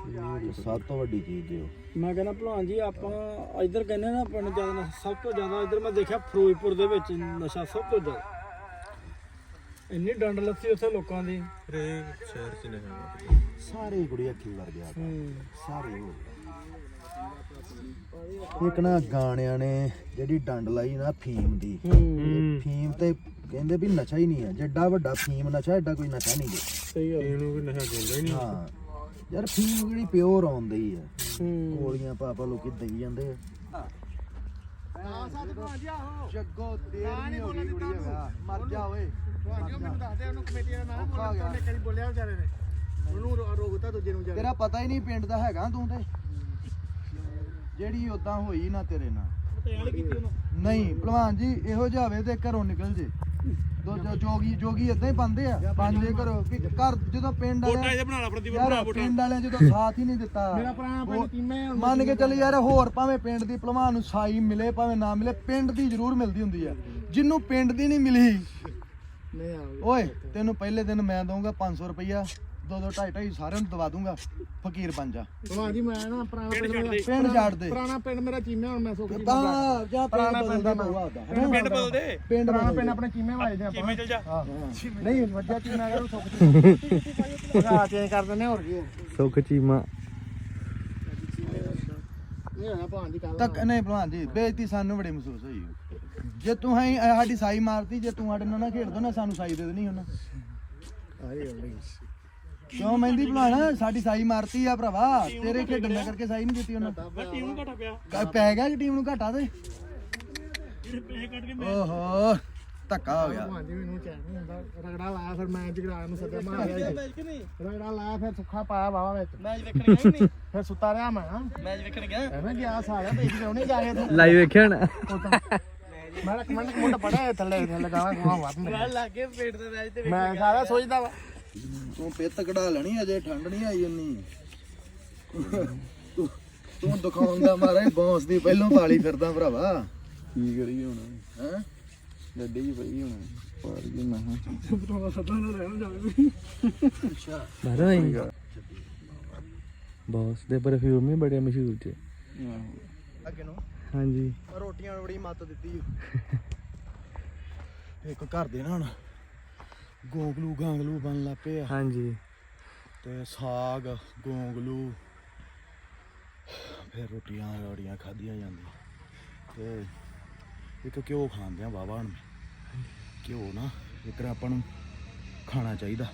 ਇਹ ਸਭ ਤੋਂ ਵੱਡੀ ਚੀਜ਼ ਦਿਓ। ਮੈਂ ਕਹਿੰਦਾ ਭਲਵਾਨ ਜੀ ਆਪਾਂ ਇੱਧਰ ਕਹਿੰਦੇ ਨਾ ਪਿੰਡ ਜ਼ਿਆਦਾ ਸਭ ਤੋਂ ਜ਼ਿਆਦਾ ਇੱਧਰ ਮੈਂ ਦੇਖਿਆ ਫਿਰੋਜ਼ਪੁਰ ਦੇ ਵਿੱਚ ਨਸ਼ਾ ਸਭ ਤੋਂ ਜ਼ਿਆਦਾ। ਇੰਨੀ ਡੰਡ ਲੱਥੀ ਉੱਥੇ ਲੋਕਾਂ ਦੀ। ਹਰੇਕ ਸ਼ਹਿਰ ਚ ਨਹੀਂ ਸਾਰੇ ਕੁੜੀ ਅੱਖੀ ਵਰ ਗਿਆ। ਸਾਰੇ ਹੋ ਗਏ। ਇੱਕ ਨਾ ਗਾਣਿਆਂ ਨੇ ਜਿਹੜੀ ਡੰਡ ਲਾਈ ਨਾ ਫੀਮ ਦੀ ਇਹ ਫੀਮ ਤੇ ਕਹਿੰਦੇ ਵੀ ਨਸ਼ਾ ਹੀ ਨਹੀਂ ਹੈ ਜਿੱਡਾ ਵੱਡਾ ਫੀਮ ਨਸ਼ਾ ਐਡਾ ਕੋਈ ਨਸ਼ਾ ਨਹੀਂ ਜੀ ਸਹੀ ਆ ਇਹਨੂੰ ਵੀ ਨਸ਼ਾ ਕਹਿੰਦਾ ਹੀ ਨਹੀਂ। ਹਾਂ। ਯਾਰ ਫੀਮ ਜਿਹੜੀ ਪਿਓਰ ਆਉਂਦੀ ਹੈ। ਗੋਲੀਆਂ ਪਾਪਾ ਲੋਕੀ ਦਈ ਜਾਂਦੇ ਆ। ਜੱਗੋ ਹੋ ਗਈ ਕੁੜੀ ਮਰ ਜਾ ਓਏ ਔਖਾ ਹੋ ਗਿਆ। ਤੇਰਾ ਪਤਾ ਹੀ ਨਹੀਂ ਪਿੰਡ ਦਾ ਹੈਗਾ ਤੂੰ ਤੇ। ਜਿਹੜੀ ਉਦਾਂ ਹੋਈ ਨਾ ਤੇਰੇ ਨਾਲ। ਨਹੀਂ ਭਲਵਾਨ ਜੀ ਇਹੋ ਜਿਹਾ ਹੋਵੇ ਤੇ ਘਰੋਂ ਨਿਕਲ ਜੇ। ਦੋ ਜੋ- ਜੋਗੀ ਜੋਗੀ ਇਦਾਂ ਹੀ ਬੰਦੇ ਆ। ਪੰਜੇ ਘਰੋਂ ਕਿ ਘਰ ਜਦੋਂ ਪਿੰਡ ਵਾਲੇ ਇਹਦੇ ਬਣਾ ਲਾ ਪ੍ਰਦੀਪ ਯਾਰ ਪਿੰਡ ਵਾਲਿਆਂ ਜਦੋਂ ਸਾਥ ਹੀ ਨਹੀਂ ਦਿੱਤਾ। ਮੇਰਾ ਭਰਾ ਪਿੰਡ ਟੀਮੇ ਹੁਣ ਮੰਨ ਕੇ ਚੱਲ ਯਾਰ ਹੋਰ ਭਾਵੇਂ ਪਿੰਡ ਦੀ ਭਲਵਾਨ ਨੂੰ ਸਾਈ ਮਿਲੇ ਭਾਵੇਂ ਨਾ ਮਿਲੇ ਪਿੰਡ ਦੀ ਜ਼ਰੂਰ ਮਿਲਦੀ ਹੁੰਦੀ ਆ। ਜਿੰਨੂੰ ਪਿੰਡ ਦੀ ਨਹੀਂ ਮਿਲੀ। ਨਹੀਂ ਆ ਓਏ ਤੈਨੂੰ ਪਹਿਲੇ ਦਿਨ ਮੈਂ ਦਊਂਗਾ 500 ਰੁਪਈਆ। ਦੋ ਦੋ ਢਾਈ ਢਾਈ ਸਾਰਿਆਂ ਨੂੰ ਦਵਾ ਦੂੰਗਾ ਫਕੀਰ ਬਣ ਜਾ। ਭਲਵਾਨ ਜੀ ਮੈਂ ਨਾ ਪੁਰਾਣਾ ਪਿੰਡ ਛੱਡ ਦੇ। ਪੁਰਾਣਾ ਪਿੰਡ ਮੇਰਾ ਚੀਮੇ ਹੁਣ ਮੈਂ ਸੁੱਖ ਜੀ ਤਾਂ ਜਾਂ ਪੁਰਾਣਾ ਪਿੰਡ ਦਾ ਨਾਮ। ਪਿੰਡ ਬਦਲਦੇ ਪਿੰਡ ਪੁਰਾਣਾ ਬਦਲ ਪਿੰਡ ਆਪਣੇ ਚੀਮੇ ਵਾਲੇ ਦੇ ਆਪਾਂ। ਚੀਮੇ ਚਲ ਜਾ। ਹਾਂ। ਨਹੀਂ ਵੱਜਿਆ ਚੀਮਾ ਕਰੋ ਸੁੱਖ ਜੀ। ਹਾਂ ਚੇਂਜ ਕਰ ਦਿੰਦੇ ਹੋਰ ਕੀ ਹੈ। ਸੁੱਖ ਚੀਮਾ। ਇਹ ਦੀ ਕੱਲ ਤੱਕ ਨਹੀਂ ਭਲਵਾਨ ਜੀ ਬੇਇੱਜ਼ਤੀ ਸਾਨੂੰ ਬੜੀ ਮਹਿਸੂਸ ਹੋਈ। ਜੇ ਤੂੰ ਹੈ ਸਾਡੀ ਸਾਈ ਮਾਰਤੀ ਜੇ ਤੂੰ ਸਾਡੇ ਨਾਲ ਨਾ ਖੇਡਦਾ ਨਾ ਸਾਨੂੰ ਸਾਈ ਦੇ ਦੇਣੀ ਉਹਨਾਂ। ਕਿਉਂ ਮਹਿੰਦੀ ਭਲਵਾਨ ਸਾਡੀ ਸਾਈ ਮਾਰਤੀ ਆ ਭਰਾਵਾ। ਤੇਰੇ ਖੇਡਣ ਦਾ ਕਰਕੇ ਸਾਈ ਨਹੀਂ ਦਿੱਤੀ ਉਹਨਾਂ। ਟੀਮ ਨੂੰ ਘਟਾ ਪਿਆ। ਕ- ਪੈ ਗਿਆ ਕਿ ਟੀਮ ਨੂੰ ਘਾਟਾ ਤੇ? ਓਹੋ ਧੱਕਾ ਹੋ ਗਿਆ। ਭਾਂ ਜੀ ਮੈਨੂੰ ਚੈਨ ਨਹੀਂ ਹੁੰਦਾ ਰਗੜਾ ਲਾਇਆ ਫਿਰ ਮੈਂ ਜਗਰਾ ਨੂੰ ਸੱਦਿਆ ਮਾਰਿਆ ਰਗੜਾ ਲਾਇਆ ਫਿਰ ਸੁੱਖਾ ਪਾਇਆ ਬਾਵਾ ਵਿੱਚ। ਮੈਚ ਵੇਖਣ ਗਿਆ ਨਹੀਂ? ਫਿਰ ਸੁੱਤਾ ਰਿਹਾ ਮੈਂ ਮੈਚ ਵੇਖਣ ਗਿਆ। ਐਵੇਂ ਗਿਆ ਸਾਰਾ ਦੇਖ ਕੇ ਉਹਨੇ ਜਾ ਕੇ ਤੂੰ ਲਾਈਵ ਵੇਖਿਆ ਮੈਂ ਕਮੈਂਟ ਕਮੈਂਟ ਪੜਿਆ ਥੱਲੇ ਥੱਲੇ ਵੱਧ ਮੈਂ ਲੱਗੇ ਪੇਟ ਦੇ ਮੈਚ ਤੇ ਮੈਂ ਸਾਰਾ ਸੋਚਦਾ ਵਾ। ਤੂੰ ਪਿੱਤ ਕਢਾ ਲੈਣੀ ਅਜੇ ਠੰਡ ਨਹੀਂ ਆਈ ਇੰਨੀ। ਤੂੰ ਤੂੰ ਦਿਖਾਉਣ ਦਾ ਮਾਰਾ ਹੀ ਬੌਂਸ ਦੀ ਪਹਿਲੋਂ ਪਾਲੀ ਫਿਰਦਾ ਭਰਾਵਾ। ਕੀ ਕਰੀਏ ਹੁਣ? ਹੈ? ਗੱਡੀ ਹੀ ਪਈ ਹੁਣ ਪਾਰ ਗਈ ਮੈਂ ਤੂੰ ਸੱਦਾ ਨਾ ਰਹਿਣ ਜਾਵੇ। ਬਾਰਾ ਨਹੀਂ ਬੌਸ ਦੇ ਪਰਫਿਊਮ ਹੀ ਬੜੇ ਮਸ਼ਹੂਰ ਚ ਅੱਗੇ ਨੂੰ। ਹਾਂਜੀ। ਰੋਟੀਆਂ ਬੜੀ ਮੱਤ ਦਿੱਤੀ। ਇੱਕ ਘਰ ਦੇ ਨਾ ਹੁਣ ਗੋਂਗਲੂ ਗਾਂਗਲੂ ਬਣ ਲੱਪੇ ਆ। ਹਾਂਜੀ। ਤੇ ਸਾਗ ਗੋਂਗਲੂ ਫਿਰ ਰੋਟੀਆਂ ਰੋੜੀਆਂ ਖਾਧੀਆਂ ਜਾਂਦੀਆਂ। ਤੇ ਇੱਕ ਘਿਓ ਖਾਂਦੇ ਆ ਬਾਬਾ ਹੁਣ ਘਿਓ ਨਾ ਇੱਕ ਆਪਾਂ ਨੂੰ ਖਾਣਾ ਚਾਹੀਦਾ।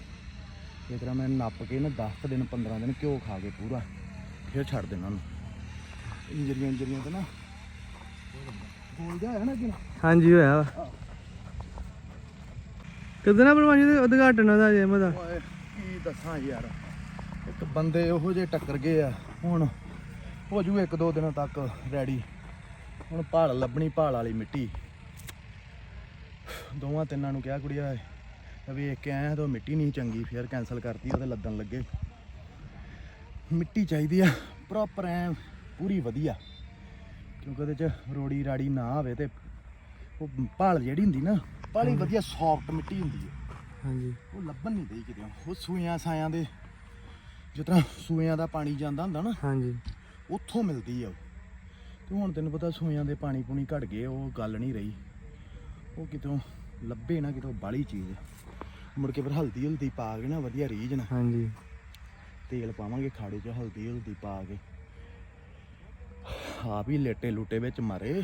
ਇੱਕ ਤਰ੍ਹਾਂ ਮੈਂ ਨੱਪ ਕੇ ਨਾ 10 ਦਿਨ 15 ਦਿਨ ਘਿਓ ਖਾ ਕੇ ਪੂਰਾ ਫਿਰ ਛੱਡ ਦੇਣਾ ਉਹਨੂੰ। ਇੰਜਰੀਆਂ ਇੰਜਰੀਆਂ ਤੇ ਨਾ ਗੋਲ ਜਿਹਾ ਹੈ ਨਾ? ਕਿ ਹਾਂਜੀ ਹੋਇਆ ਵਾ। ਕਦੋਂ ਨਾ ਬਲਵਾਨ ਉਦਘਾਟਨ ਦਾ ਜਿਮ ਦਾ ਓਏ, ਕੀ ਦੱਸਾਂ ਯਾਰ। ਇੱਕ ਬੰਦੇ ਉਹੋ ਜਿਹੇ ਟੱਕਰ ਗਏ ਆ। ਹੁਣ ਹੋ ਜੂ ਇੱਕ ਦੋ ਦਿਨਾਂ ਤੱਕ ਰੈਡੀ ਹੁਣ ਭਾਲ ਲੱਭਣੀ ਭਾਲ ਵਾਲੀ ਮਿੱਟੀ। ਦੋਵਾਂ ਤਿੰਨਾਂ ਨੂੰ ਕਿਹਾ, ਕੁੜੀਆ ਵੇਖ ਕੇ ਆਇਆ ਤਾਂ ਮਿੱਟੀ ਨਹੀਂ ਚੰਗੀ, ਫਿਰ ਕੈਨਸਲ ਕਰਤੀ, ਉਹਦੇ ਲੱਦਣ ਲੱਗੇ। ਮਿੱਟੀ ਚਾਹੀਦੀ ਆ ਪ੍ਰੋਪਰ ਐ ਪੂਰੀ ਵਧੀਆ। ਕਿਉਂਕਿ ਉਹਦੇ ਚ ਰੋੜੀ ਰਾੜੀ ਨਾ ਆਵੇ ਤੇ ਉਹ ਭਾਲ ਜਿਹੜੀ ਹੁੰਦੀ ਨਾ ਬਾਹਲੀ ਵਧੀਆ ਸੌਫਟ ਮਿੱਟੀ ਹੁੰਦੀ ਹੈ। ਹਾਂਜੀ। ਉਹ ਲੱਭਣ ਨਹੀਂ ਦੇਈ ਕਿਤੇ। ਉਹ ਸੂਈਆਂ ਸਾਇਆਂ ਦੇ ਜਿਸ ਤਰ੍ਹਾਂ ਸੂਇਆਂ ਦਾ ਪਾਣੀ ਜਾਂਦਾ ਹੁੰਦਾ ਨਾ ਹਾਂਜੀ। ਉੱਥੋਂ ਮਿਲਦੀ ਆ ਉਹ। ਤੇ ਹੁਣ ਤੈਨੂੰ ਪਤਾ ਸੂਇਆਂ ਦੇ ਪਾਣੀ ਪੂਣੀ ਘਟ ਗਏ ਉਹ ਗੱਲ ਨਹੀਂ ਰਹੀ। ਉਹ ਕਿਤੋਂ ਲੱਭੇ ਨਾ ਕਿਤੋਂ ਬਾਲੀ ਚੀਜ਼। ਮੁੜ ਕੇ ਫਿਰ ਹਲਦੀ ਹਲਦੀ ਪਾ ਕੇ ਨਾ ਵਧੀਆ ਰੀਝ ਨਾ। ਹਾਂਜੀ। ਤੇਲ ਪਾਵਾਂਗੇ ਖਾੜੇ 'ਚ ਹਲਦੀ ਹਲਦੀ ਪਾ ਕੇ। ਆਪ ਹੀ ਲੇਟੇ ਲੂਟੇ ਵਿੱਚ ਮਾਰੇ।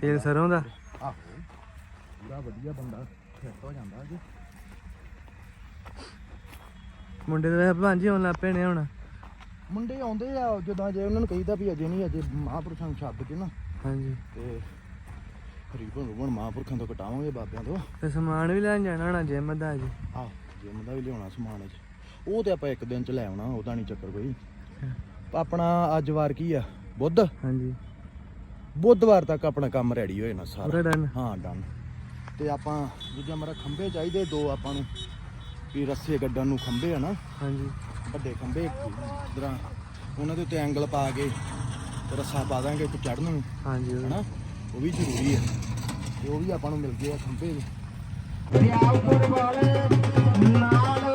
ਤੇਲ ਸਰੋਂ ਦਾ? ਆਹੋ। ਪੂਰਾ ਵਧੀਆ ਬੰਦਾ ਫਿੱਟ ਹੋ ਜਾਂਦਾ ਜੀ। ਮੁੰਡੇ ਦੇ ਭਾਂਜੀ ਆਉਣ ਲੱਗ ਪਏ ਨੇ ਹੁਣ। ਮੁੰਡੇ ਆਉਂਦੇ ਆ ਜਦੋਂ ਜੇ ਉਹਨਾਂ ਨੂੰ ਕਹੀਦਾ ਵੀ ਅਜੇ ਨਹੀਂ ਅਜੇ ਮਹਾਂਪੁਰਸ਼ਾਂ ਨੂੰ ਛੱਡ ਕੇ ਨਾ। ਹਾਂਜੀ। ਤੇ ਹਰੀਬਨ ਰੂਬਨ ਮਹਾਂਪੁਰਖਾਂ ਤੋਂ ਕਟਾਵਾਂਗੇ ਬਾਬਿਆਂ ਤੋਂ। ਤੇ ਸਮਾਨ ਵੀ ਲੈਣ ਜਾਣਾ ਹੋਣਾ ਜਿਮ ਦਾ ਜੀ। ਆਹ ਜਿਮ ਦਾ ਵੀ ਲਿਆਉਣਾ ਸਮਾਨ ਅੱਜ। ਉਹ ਤੇ ਆਪਾਂ ਇੱਕ ਦਿਨ ਚ ਲੈ ਆਉਣਾ ਉਹਦਾ ਨਹੀਂ ਚੱਕਰ ਕੋਈ। ਆਪਣਾ ਅੱਜ ਵਾਰ ਕੀ ਆ? ਬੁੱਧ? ਹਾਂਜੀ। ਬੁੱਧਵਾਰ ਤੱਕ ਆਪਣਾ ਕੰਮ ਰੈਡੀ ਹੋ ਜਾਣਾ ਸਾਰਾ। ਪੂਰਾ done? ਹਾਂ ਡਨ ਤੇ ਆਪਾਂ ਦੂਜਾ ਮੇਰਾ ਖੰਭੇ ਚਾਹੀਦੇ ਦੋ ਆਪਾਂ ਨੂੰ। ਵੀ ਰੱਸੇ ਗੱਡਣ ਨੂੰ ਖੰਭੇ ਆ ਨਾ। ਹਾਂਜੀ। ਵੱਡੇ ਖੰਭੇ। ਇਧਰਾਂ ਉਹਨਾਂ ਦੇ ਉੱਤੇ ਐਂਗਲ ਪਾ ਕੇ ਤੇ ਰੱਸਾ ਪਾ ਦਾਂਗੇ ਇੱਕ ਚੜਨ ਨੂੰ। ਹਾਂਜੀ। ਉਹ- ਹਨਾ? ਉਹ ਵੀ ਜ਼ਰੂਰੀ ਹੈ ਤੇ ਉਹ ਵੀ ਆਪਾਂ ਨੂੰ ਮਿਲ ਗਏ ਆ ਖੰਭੇ ਵੀ ਦਰਿਆਪੁਰ ਵਾਲੇ ਨਾਲ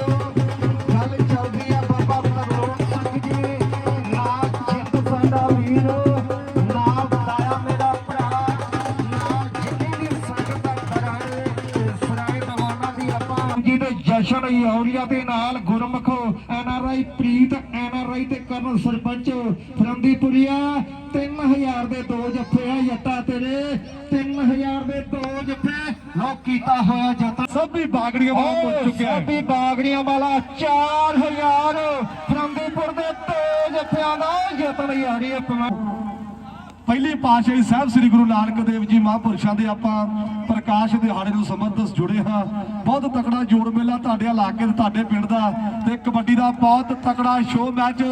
ਜਸ਼ਨ ਯੌਰੀਆ ਦੇ ਨਾਲ ਗੁਰਮੁਖ ਐਨਆਰਆਈ ਪ੍ਰੀਤ ਐਨਆਰਆਈ ਤੇ ਕਰਨ ਸਰਪੰਚ ਫਰੰਦੀਪੁਰੀਆ 3000 ਦੇ ਦੋ ਜੱਫੇ ਆ ਜੱਟਾ ਤੇਰੇ 3000 ਦੇ ਦੋ ਜੱਫੇ ਲੋਕ ਕੀਤਾ ਹੋਇਆ ਜੱਟਾ। ਸਭੀ ਬਾਗੜੀਆਂ ਵਾਲਾ ਪੁੱਜ ਚੁੱਕਿਆ ਸਭੀ ਬਾਗੜੀਆਂ ਵਾਲਾ 4000 ਫਰੰਦੀਪੁਰ ਦੇ ਦੋ ਜੱਫਿਆਂ ਦਾ ਆ ਰਹੀ ਪਵਾ ਪਹਿਲੀ ਪਾਤਸ਼ਾਹੀ ਸਾਹਿਬ ਸ੍ਰੀ ਗੁਰੂ ਨਾਨਕ ਦੇਵ ਜੀ ਮਹਾਂਪੁਰਸ਼ਾਂ ਦੇ ਆਪਾਂ ਪ੍ਰਕਾਸ਼ ਦਿਹਾੜੇ ਨੂੰ ਸਮਰਪਿਤ ਜੁੜੇ ਹਾਂ। ਬਹੁਤ ਤਕੜਾ ਜੋੜ ਮੇਲਾ ਤੁਹਾਡੇ ਇਲਾਕੇ ਤੇ ਤੁਹਾਡੇ ਪਿੰਡ ਦਾ ਤੇ ਕਬੱਡੀ ਦਾ ਬਹੁਤ ਤਕੜਾ ਸ਼ੋਅ ਮੈਚ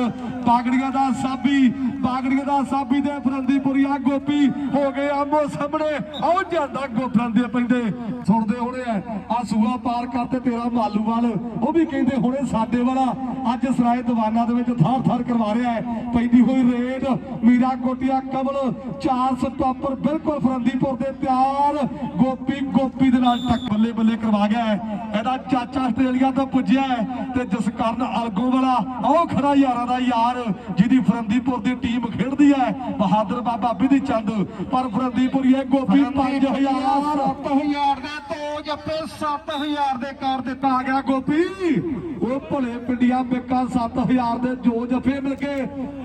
ਪਾਗੜੀਆਂ ਦਾ ਸਾਬੀ, ਬਾਗੜੀਆਂ ਦਾ ਸਾਬੀ ਦੇ ਫਰੰਦੀਪੁਰੀਆ ਗੋਪੀ ਹੋ ਗਏ ਆਮੋ ਸਾਹਮਣੇ। ਆਉ ਜਾਂਦਾ ਗੋਫਰੰਦੇ ਪੈਂਦੇ। ਸੁਣਦੇ ਹੋਣੇ ਆ ਆ ਸੂਆ ਪਾਰ ਕਰਤੇ ਤੇਰਾ ਮਾਲੂ ਵਾਲ। ਉਹ ਵੀ ਕਹਿੰਦੇ ਹੋਣੇ ਸਾਡੇ ਵਾਲਾ। ਅੱਜ ਸਰਾਏ ਦੀਵਾਨਾਂ ਦੇ ਵਿੱਚ ਥਾਰ ਥਾਰ ਕਰਵਾ ਰਿਹਾ ਹੈ। ਪੈਂਦੀ ਹੋਈ ਰੇਡ ਮੀਰਾ ਕੋਟੀਆ, ਕਮਲ ਚਾਰ ਸਟਾਪਰ ਬਿਲਕੁਲ ਫਰੰਦੀਪੁਰ ਦੇ ਤਿਆਰ। ਗੋਪੀ ਗੋਪੀ ਦੇ ਨਾਲ ਟੱਕ ਬੱਲੇ ਬੱਲੇ ਕਰਵਾ ਗਿਆ ਇਹਦਾ ਚਾਚਾ ਆਸਟ੍ਰੇਲੀਆ ਤੋਂ ਪੁੱਜਿਆ ਤੇ ਜਸਕਰਨ ਅਲਗੋ ਵਾਲਾ ਉਹ ਖੜਾ ਯਾਰਾਂ ਦਾ ਯਾਰ, ਜਿਹਦੀ ਫਰੰਦੀਪੁਰ ਦੀ ਟੀਮ ਖੇਡਦੀ ਹੈ। ਬਹਾਦਰ ਬਾਬਾ ਬਿਧੀ ਚੰਦ, ਪਰ ਫਰੰਦੀਪੁਰੀਏ ਗੋਪੀ 5000 7000 ਦੇ ਦੋ ਜੱਫੇ 7000 ਦੇ ਕਰ ਦਿੱਤਾ ਗਿਆ ਗੋਪੀ। ਉਹ ਭਲੇ ਪਿੰਡੀਆਂ ਬਿੱਕਾ 7000 ਦੇ ਜੋ ਜਫੇ ਮਿਲ ਕੇ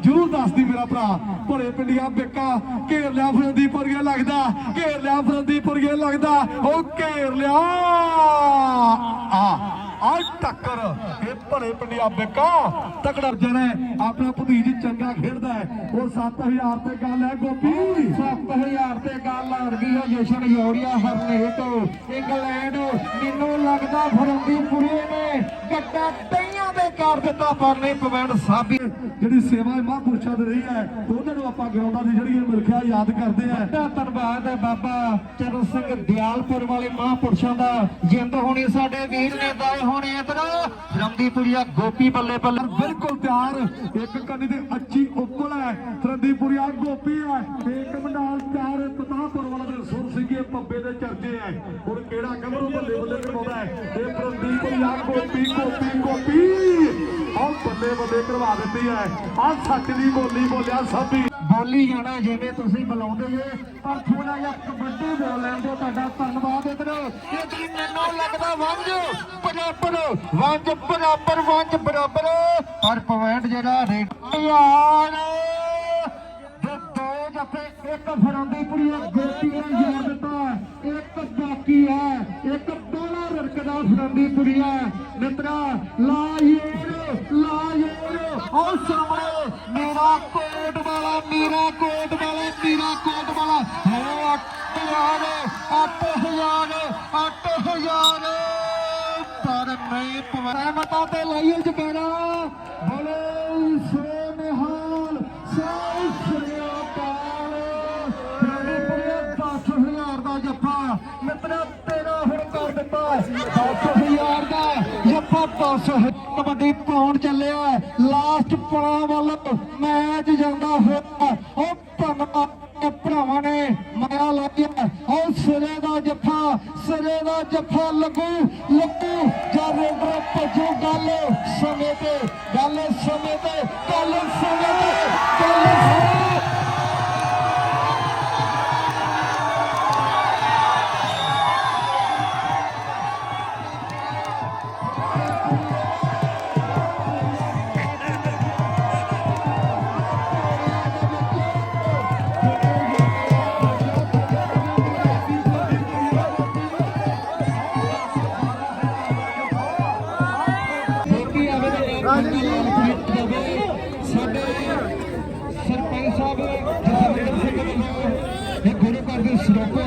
ਜਰੂਰ ਦੱਸਦੀ ਮੇਰਾ ਭਰਾ। ਭਲੇ ਪਿੰਡੀਆਂ ਬੇਕਾ ਘੇਰ ਲਿਆ ਫਰੰਦੀਪੁਰੀਏ ਲੱਗਦਾ ਘੇਰ ਲਿਆ ਫਰੰਦੀਪੁਰੀਏ ਲੱਗਦਾ, ਉਹ ਘੇਰ ਲਿਆ ਆ। ਆ ਟੱਕਰ ਇਹ ਭਲੇ ਪਿੰਡੀਆਂ ਬਿੱਕਾ ਤਕੜਾ ਜਣਾ ਆਪਣਾ ਭਤੀਜ ਚੰਗਾ ਖੇਡਦਾ ਹੈ। ਉਹ 7000 ਤੇ ਗੱਲ ਹੈ ਗੋਪੀ। 7000 ਤੇ ਗੱਲ ਆ ਰਹੀ ਹੈ ਜਸ਼ਨ ਯੋੜੀਆ ਹਰਨੇਟ ਇੰਗਲੈਂਡ ਮੈਨੂੰ ਲੱਗਦਾ ਫਰੰਦੀਪੁਰੇ ਨੇ ਗੱਡਾ ਟਈਆਂ ਦੇ ਕਰ ਦਿੱਤਾ ਪਰ ਨਹੀਂ ਪਵਨ ਸਾਬੀ। ਜਿਹੜੀ ਸੇਵਾ ਹੈ ਮਹਾਂਪੁਰਸ਼ਾਂ ਦੀ ਰਹੀ ਹੈ ਉਹਨਾਂ ਨੂੰ ਆਪਾਂ ਗਰਾਊਂਡਾਂ ਦੀ ਜਿਹੜੀ ਮਿਲਖਿਆ ਯਾਦ ਕਰਦੇ ਆ। ਧੰਨਵਾਦ ਹੈ ਬਾਬਾ ਚਰਨ ਸਿੰਘ ਦਿਆਲਪੁਰ ਵਾਲੇ ਮਹਾਂਪੁਰਸ਼ਾਂ ਦਾ। ਜਿੰਦ ਹੋਣੀ ਸਾਡੇ ਵੀਰ ਨੇ ਦਾਏ ਹੋਣੇ ਇਧਰ। ਫਰੰਦੀਪੁਰੀਆ ਗੋਪੀ ਬੱਲੇ ਬੱਲੇ। ਬਿਲਕੁਲ ਤਿਆਰ। ਇੱਕ ਕੰਨੀ ਤੇ ਅੱਛੀ ਉੱਪਲ ਹੈ। ਫਰੰਦੀਪੁਰੀਆ ਗੋਪੀ ਹੈ। ਇੱਕ ਮੰਡਾਲ ਤਿਆਰ ਪਤਾਪੁਰ ਵਾਲਾ ਦੇ ਸੁਰ ਸਿੰਘੇ ਪੱਬੇ ਦੇ ਚਰਚੇ ਹੈ। ਹੁਣ ਕਿਹੜਾ ਕਮਰੂ ਬੱਲੇ ਬੱਲੇ ਕਰਵਾਉਂਦਾ ਹੈ? ਇਹ ਫਰੰਦੀਪੁਰੀਆ ਗੋਪੀ ਗੋਪੀ ਗੋਪੀ। ਆਹ ਬੱਲੇ ਬੱਲੇ ਕਰਵਾ ਦਿੱਤੀ ਹੈ। ਆਹ ਸੱਚ ਦੀ ਬੋਲੀ ਬੋਲਿਆ ਸਭੀ ਬੋਲੀ ਜਾਣਾ ਜਿਵੇਂ ਤੁਸੀਂ ਬੁਲਾਉਂਦੇ ਜੇ, ਪਰ ਥੋੜਾ ਜਿਹਾ ਕਬੱਡੀ ਬੋਲ ਲੈਂਦੇ ਤੁਹਾਡਾ ਧੰਨਵਾਦ ਇਧਰ। ਇਹ ਮੈਨੂੰ ਲੱਗਦਾ ਵੰਜ ਬਰਾਬਰ, ਵੰਜ ਬਰਾਬਰ ਵੰਜ ਬਰਾਬਰ। ਪਰ ਪੁਆਇੰਟ ਜਿਹੜਾ ਰੇਟ ਯਾਰ ਦੋ ਜੱਫੇ ਇੱਕ ਫਰੰਦੀਪੁਰੀ ਗੋਪੀ ਨੇ ਜੋੜ ਦਿੱਤਾ। ਇੱਕ ਬਾਕੀ ਹੈ ਇੱਕ ਬੋਲਾ ਰੜਕਦਾ ਫਰੰਦੀਪੁਰੀ ਹੈ ਮਿੱਤਰਾ ਲਾ ਯੋਰ ਲਾ ਯੋਰ ਉਹ ਸਾਹਮਣੇ, ਮੇਰਾ ਕੋਟ ਵਾਲਾ, ਮੇਰਾ ਕੋਟ ਵਾਲਾ, ਮੇਰਾ ਕੋਟ ਵਾਲਾ। ਹੈ 8000 8000 ਪਰ ਨਹੀਂ ਪਵੈ। ਮਤਾ ਤੇ ਲਾਈਏ ਜਪੇਰਾ। ਬੋਲੇ ਸੋ ਨਿਹਾਲ ਸੋ ਸ੍ਰੀ ਅਕਾਲ। ਫਰੰਦੀਪੁਰੇ 10000 ਦਾ ਜੱਫਾ। ਮਿੱਤਰਾ, ਤੇਰਾ ਹੁਣ ਕਰ ਦਿੱਤਾ। 10000 ਦਾ ਜੱਫਾ 10 ਕਬੱਡੀ ਪਾਉਣ ਚੱਲਿਆ। ਲਾਸਟ ਪੜਾ ਵੱਲ ਮੈਚ ਜਾਂਦਾ ਹੋਇਆ। ਉਹ ਧੰਨਵਾਦ ਭਰਾਵਾਂ ਨੇ ਮਾਇਆ ਲਾਈ ਉਹ ਸਿਰੇ ਦਾ ਜੱਫਾ ਸਿਰੇ ਦਾ ਜੱਫਾ ਲੱਗੂ ਲੱਗੂ। ਜਾਂ ਰੇਡਰ ਭੱਜੂ ਗੱਲ ਸਮੇਂ ਤੇ, ਗੱਲ ਸਮੇਂ ਤੇ।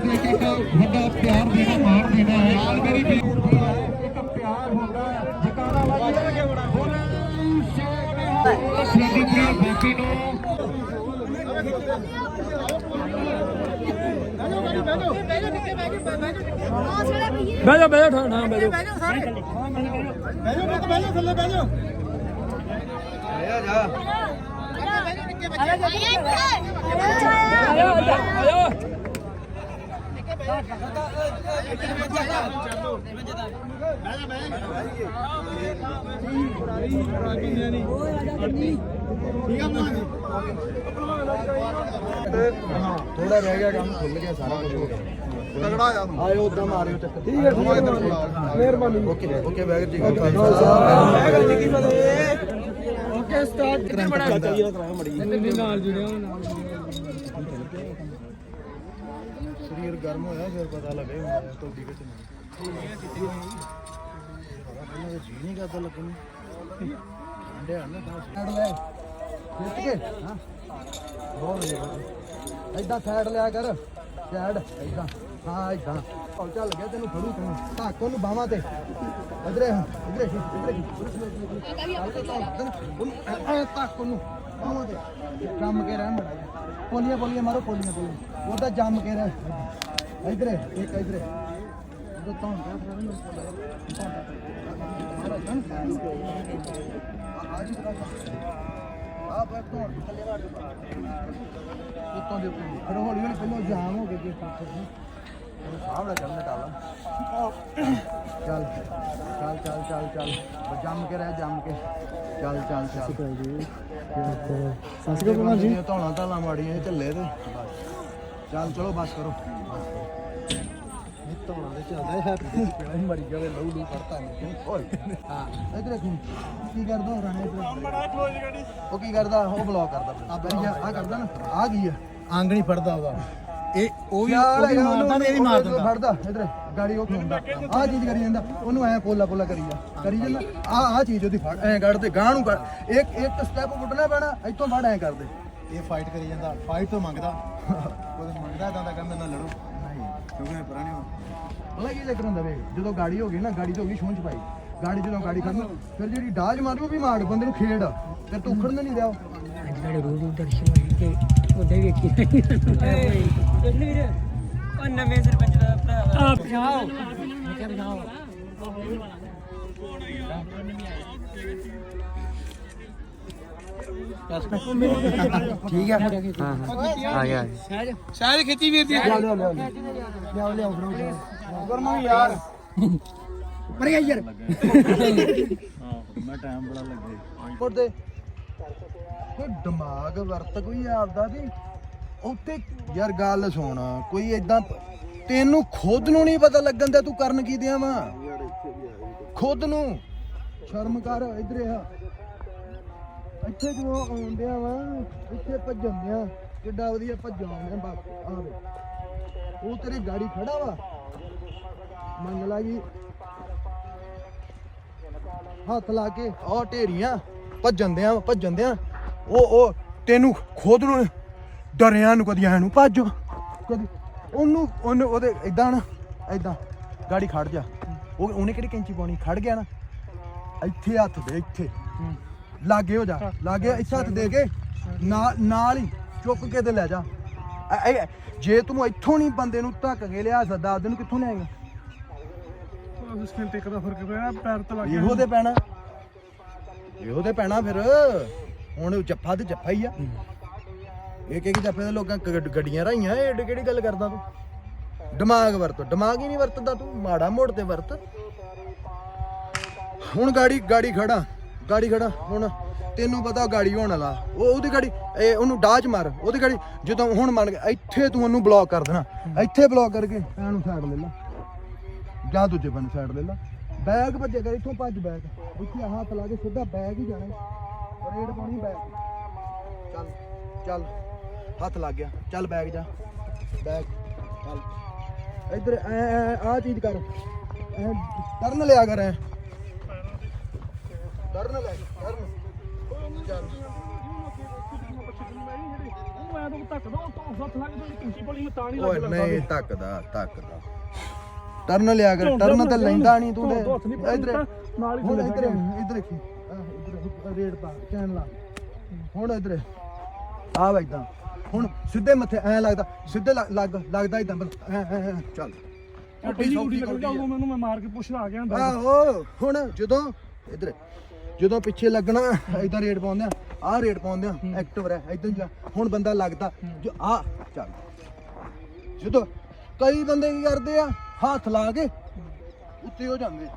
ਦੇ ਕੇ ਇੱਕ ਵੱਡਾ ਪਿਆਰ ਦੇਣਾ ਮਾਣ ਦੇਣਾ ਹੈ। ਨਾਲ ਮੇਰੀ ਬੇਨਤੀ ਹੈ ਇੱਕ ਪਿਆਰ ਹੁੰਦਾ ਹੈ। ਜਕਾਰਾ ਲਾਈਏ ਬੋਲੇ ਸ਼ੇਖ ਸਾਡੀ ਪ੍ਰਿਆ ਬੇਟੀ ਨੂੰ ਬਹਿ ਜਾ ਬਹਿ ਜਾ ਠਾਣਾ ਬਹਿ ਜਾ। ਆਇਆ ਆਇਆ ਆਇਆ। ਥੋੜਾ ਰਹਿ ਗਿਆ ਕੰਮ ਖੁੱਲ ਗਿਆ ਸਾਰਾ ਕੁਝ ਹੋ ਗਿਆ ਤਗੜਾ ਆ ਆਇਓ ਉਦਾਂ ਮਾਰਿਓ ਚੱਕਰ ਠੀਕ ਹੈ ਠੀਕ ਹੈ ਮਿਹਰਬਾਨੀ ਓਕੇ ਓਕੇ ਵੈਗਰ ਜੀ ਕੀ ਖਾਲਸਾ ਵੈਗਰ ਜੀ ਕੀ ਫਤਿਹ ਓਕੇ ਸਟਾਰਟ ਕਿੰਨਾ ਬੜਾ ਚਾਹੀਦਾ ਕਰਾਇਆ ਮੜੀ ਨਾਲ ਜੁੜਿਆ ਨਾਲ ਸਰੀਰ ਗਰਮ ਹੋਇਆ, ਫਿਰ ਪਤਾ ਲੱਗੇ ਹੁਣ ਤੁਹਾਡੀ ਕਿਤੇ ਨਹੀਂ। ਜੀ ਨਹੀਂ ਕਰਦਾ ਲੱਗਣ ਨੂੰ। ਠੰਡੇ ਹਨ ਨਾ ਲੈ। ਖਿੱਚ ਕੇ। ਹਾਂ। ਬਹੁਤ ਵਧੀਆ ਐਦਾਂ ਸਾਈਡ ਲਿਆ ਕਰ। ਸਾਈਡ ਐਦਾਂ ਹਾਂ ਐਦਾਂ ਉਹ ਚੱਲ ਗਿਆ ਤੈਨੂੰ ਫੜੂ ਤੈਨੂੰ। ਧੱਕ ਉਹਨੂੰ ਬਾਹਾਂ ਤੇ। ਇਧਰੇ ਇਧਰੇ ਇਧਰੇ ਉਹਨੂੰ ਧੱਕ ਤੇ ਜੰਮ ਕੇ ਰਹਿ ਪੋਲੀਆਂ ਪੋਲੀਆਂ ਮਾਰੋ, ਪੋਲੀਆਂ ਪੋਲੀਆਂ। ਉਹਦਾ ਜੰਮ ਕੇ ਰਹਿ ਇਧਰੇ, ਇੱਕ ਇਧਰੇ। ਉਹ ਤਾਂ ਹੁੰਦਾ ਫਿਰ ਉਹਨੂੰ ਆ। ਬੈਠ ਤੋਂ ਥੱਲੇ ਵਾੜ ਉੱਤੋਂ ਦੇ ਫਿਰ ਹੌਲੀ ਹੌਲੀ ਪਹਿਲਾਂ ਜਾਮ ਹੋ ਗਏ ਜੇ ਸਾਹਮਣੇ ਚੱਲਣੇ ਟਾਲਾ ਚੱਲ ਚੱਲ ਚੱਲ ਚੱਲ ਚੱਲ ਜੰਮ ਕੇ ਰਹਿ, ਜੰਮ ਕੇ। ਚੱਲ ਚੱਲ ਚੱਲ। ਸਸਕੇ ਬਣਾ ਜੀ। ਧੌਣਾ ਧਾਲਾ ਮਾੜੀਆਂ ਇਹ ਢੱਲੇ ਤੇ। ਚੱਲ ਚਲੋ ਬਸ ਕਰੋ। ਧੌਣਾ ਤੇ ਚੱਲਦਾ ਹੈ ਕਿਹੜਾ ਹੀ ਮਰੀ ਜਾਵੇ ਲਹੂ ਲੂ ਕਰਤਾ ਨਹੀਂ ਓਏ। ਹਾਂ। ਇਧਰ ਕੀ ਕਰਦਾ ਹੋ ਰਾਣੇ? ਇਧਰ ਉਹ ਕੀ ਕਰਦਾ? ਉਹ ਬਲੌਕ ਕਰਦਾ ਆ ਬਈ ਆ ਕਰਦਾ ਨਾ। ਆ ਗਈ ਆ? ਆਂਗਣੀ ਫੜਦਾ ਉਹਦਾ। ਇਹ ਉਹ ਵੀ ਖਿਆਲ ਉਹ ਵੀ ਹੈਗਾ ਮਾਰਦਾ ਤੇ ਇਹ ਵੀ ਉਹਨੂੰ ਮਾਰ ਦਿੰਦਾ। ਫੜਦਾ। ਇਧਰ। ਗਾੜੀ ਉਹ ਖੁੰਦਾ ਆ ਚੀਜ਼ ਕਰੀ ਜਾਂਦਾ। ਉਹਨੂੰ ਐ ਪੋਲਾ ਪੋਲਾ ਕਰੀ ਜਾ। ਕਰੀ ਜਾਂਦਾ। ਆ ਆ ਚੀਜ਼ ਉਹਦੀ ਫੜ ਐ ਕੱਢ ਤੇ ਗਾਂ ਨੂੰ ਇੱਕ ਇੱਕ ਸਟੈਪ ਉੱਡਣਾ ਪੈਣਾ ਇੱਥੋਂ ਫੜ ਐ ਕਰਦੇ। ਇਹ ਫਾਈਟ ਕਰੀ ਜਾਂਦਾ। ਫਾਈਟ ਤੋਂ ਮੰਗਦਾ। ਉਹ ਮੰਗਦਾ ਤਾਂ ਦਾ ਕਹਿੰਦਾ ਨਾ ਲੜੋ। ਕਿਉਂਕਿ ਇਹ ਪੁਰਾਣੇ ਹੋ। ਪਤਾ ਕੀ ਚੱਕਰ ਹੁੰਦਾ ਵੇ ਜਦੋਂ ਗਾੜੀ ਹੋ ਗਈ ਨਾ ਗਾੜੀ ਤੋਂ ਹੋ ਗਈ ਛੂੰਝ ਪਾਈ। ਗਾੜੀ ਜਦੋਂ ਗਾੜੀ ਖੜਨ ਫਿਰ ਜਿਹੜੀ ਡਾਜ ਮਾਰੂ ਵੀ ਮਾਰ ਬੰਦੇ ਨੂੰ ਖੇਡ ਤੇ ਤੂੰ ਉਖੜਨ ਨਹੀਂ ਰਿਹਾ ਸਾਡੇ ਰੋਜ਼ ਦਰਸ਼ਨ ਹੋਈ ਤੇ ਉਹਦੇ ਵੇਖੀ। ਵੀਰ। ਉਹ ਨਵੇਂ ਸਰਪੰਚ ਦਾ ਭਰਾ ਆ ਪਛਾਓ ਮੈਂ ਕਿਹਾ ਪਛਾਓ ਠੀਕ ਹੈ ਹਾਂ ਹਾਂ ਆ ਗਿਆ ਸ਼ਾਇਦ ਖੇਤੀ ਵੀਰ ਦੀ ਲਿਆਓ ਲਿਆਓ ਲਿਆਓ ਲਿਆਓ ਲਿਆਓ ਫੜੋ ਗੁਰਮੂ ਯਾਰ ਪਰੇ ਯਾਰ ਮੈਂ ਟਾਈਮ ਬੜਾ ਲੱਗੇ ਪੁੱਟਦੇ ਕੋਈ ਦਿਮਾਗ ਵਰਤ ਕੋਈ ਆਪਦਾ ਵੀ ਉੱਤੇ ਯਾਰ ਗੱਲ ਸੁਣ, ਕੋਈ ਇਦਾਂ ਤੈਨੂੰ ਖੁਦ ਨੂੰ ਨਹੀਂ ਪਤਾ ਲੱਗਣ ਦਾ ਤੂੰ ਕਰਨ ਕੀ ਦਿਆਂ ਵਾ? ਖੁਦ ਨੂੰ। ਸ਼ਰਮ ਕਰ, ਇਧਰ ਆ। ਇੱਥੇ ਕਿਉਂ ਆਉਂਦਿਆ ਵਾ, ਇੱਥੇ ਭੱਜਣ ਦਿਆਂ। ਕਿੱਡਾ ਵਧੀਆ ਭੱਜਣ ਆਉਂਦੇ ਬਸ, ਆ ਉਹ ਤੇਰੀ ਗਾੜੀ ਖੜਾ ਵਾ। ਮੰਨ ਲਾ ਜੀ। ਹੱਥ ਲਾ ਕੇ ਉਹ ਢੇਰੀਆਂ। ਭੱਜਣ ਦਿਆਂ ਭੱਜਣ ਦਿਆਂ। ਉਹ ਉਹ, ਤੈਨੂੰ ਖੁਦ ਨੂੰ ਡਰਿਆ ਨੂੰ ਕਦੀ ਐ ਨੂੰ ਭੱਜ ਕਦੀ। ਉਹਨੂੰ ਉਹਨੂੰ ਉਹਦੇ ਇਦਾਂ ਨਾ ਇਦਾਂ ਗਾੜੀ ਖੜ ਜਾ। ਉਹ ਉਹਨੇ ਕਿਹੜੀ ਕੈਂਚੀ ਪਾਉਣੀ? ਖੜ ਗਿਆ ਨਾ। ਇੱਥੇ ਹੱਥ ਦੇ ਇੱਥੇ। ਲਾਗੇ ਹੋ ਜਾ ਲਾਗੇ ਇੱਥੇ ਹੱਥ ਦੇ ਕੇ ਨਾਲ ਨਾਲ ਹੀ ਚੁੱਕ ਕੇ ਤੇ ਲੈ ਜਾ। ਜੇ ਤੂੰ ਇੱਥੋਂ ਨਹੀਂ ਬੰਦੇ ਨੂੰ ਧੱਕ ਕੇ ਲਿਆ ਸਕਦਾ ਉਹਦੇ ਨੂੰ ਕਿੱਥੋਂ ਲਿਆਏਗਾ? ਫ਼ਰਕ ਪੈਰ ਤੇ ਇਹੋ ਤੇ ਪੈਣਾ। ਇਹੋ ਤੇ ਪੈਣਾ ਫਿਰ। ਹੁਣ ਜੱਫਾ ਤੇ ਜੱਫਾ ਹੀ ਆ। ਇੱਕ ਇੱਕ ਜੱਫੇ ਦੇ ਲੋਕਾਂ ਗ- ਗੱਡੀਆਂ ਰਾਈਆਂ ਇਹ ਏਡੀ ਕਿਹੜੀ ਗੱਲ ਕਰਦਾ ਤੂੰ? ਦਿਮਾਗ ਵਰਤ, ਦਿਮਾਗ ਹੀ ਨਹੀਂ ਵਰਤਦਾ ਤੂੰ, ਮਾੜਾ ਮੋੜ ਤੇ ਵਰਤ। ਹੁਣ ਗਾੜੀ ਗਾੜੀ ਖੜਾ ਗਾੜੀ ਖੜਾ, ਹੁਣ ਤੈਨੂੰ ਪਤਾ ਗਾੜੀ ਹੋਣ ਵਾਲਾ। ਉਹ, ਉਹਦੀ ਗਾੜੀ, ਇਹ ਉਹਨੂੰ ਡਾਚ ਮਾਰ, ਉਹਦੀ ਗਾੜੀ, ਜਦੋਂ ਹੁਣ ਮੰਨ ਗਿਆ, ਇੱਥੇ ਤੂੰ ਉਹਨੂੰ ਬਲੌਕ ਕਰ ਦੇਣਾ। ਇੱਥੇ ਬਲੌਕ ਕਰਕੇ ਇਹਨੂੰ ਸਾਈਡ ਲੈ ਲਾ। ਜਾਂ ਦੂਜੇ ਬੰਨੇ ਸਾਈਡ ਲੈ ਲਾ। ਬੈਗ ਭੱਜੇ ਕਰ, ਇੱਥੋਂ ਭੱਜ ਬੈਗ। ਇੱਥੇ ਹੱਥ ਲਾ ਕੇ ਸਿੱਧਾ ਬੈਗ ਹੀ ਜਾਣਾ। ਪਰੇਡ ਪਾਉਣੀ ਬੈਗ। ਚੱਲ ਚੱਲ। ਹੱਥ ਲੱਗ ਗਿਆ। ਚੱਲ ਬੈਗ ਜਾ। ਬੈਗ ਚੱਲ। ਇੱਧਰ ਐ ਆ ਚੀਜ਼ ਕਰ। ਐ ਟਰਨ ਲਿਆ ਕਰ ਐ। ਟਰਨ ਲੈ ਟਰਨ ਚੱਲ। ਓਏ ਨਹੀਂ ਧੱਕਦਾ ਧੱਕਦਾ। ਟਰਨ ਲਿਆ ਕਰ ਟਰਨ ਤੇ ਲੈਂਦਾ ਨਹੀਂ ਤੂੰ ਤੇ। ਇੱਧਰ। ਹੁਣ ਇੱਧਰ ਇੱਧਰ ਦੇਖੀ। ਆਹ, ਇੱਧਰ ਰੇਡ ਪਾ ਚੈਨ ਲਾ। ਹੁਣ ਇੱਧਰ। ਆ ਵੈਦਾਂ ਹੁਣ ਸਿੱਧੇ ਮੱਥੇ ਐ ਲੱਗਦਾ ਸਿੱਧੇ ਲੱਗ- ਲੱਗ ਲੱਗਦਾ ਇਦਾਂ ਐ ਐ ਐ, ਚੱਲ। ਪਹਿਲੀ ਗੁੱਡੀ ਲੱਗਦਾ ਉਦੋਂ ਮੈਨੂੰ ਮੈਂ ਮਾਰ ਕੇ ਪੁੱਛਦਾ ਆ ਗਿਆ ਆਹੋ ਹੁਣ ਜਦੋਂ ਇਧਰ ਜਦੋਂ ਪਿੱਛੇ ਲੱਗਣਾ ਇਦਾਂ ਰੇਡ ਪਾਉਂਦੇ ਆ ਆਹ ਰੇਡ ਪਾਉਂਦੇ ਆ ਐਕਟਿਵ ਰਹਿ ਇਦਾਂ ਜਾ ਹੁਣ ਬੰਦਾ ਲੱਗਦਾ ਜੋ ਆ ਚੱਲ। ਜਦੋਂ ਕਈ ਬੰਦੇ ਕੀ ਕਰਦੇ ਆ ਹੱਥ ਲਾ ਕੇ ਉੱਤੇ ਹੋ ਜਾਂਦੇ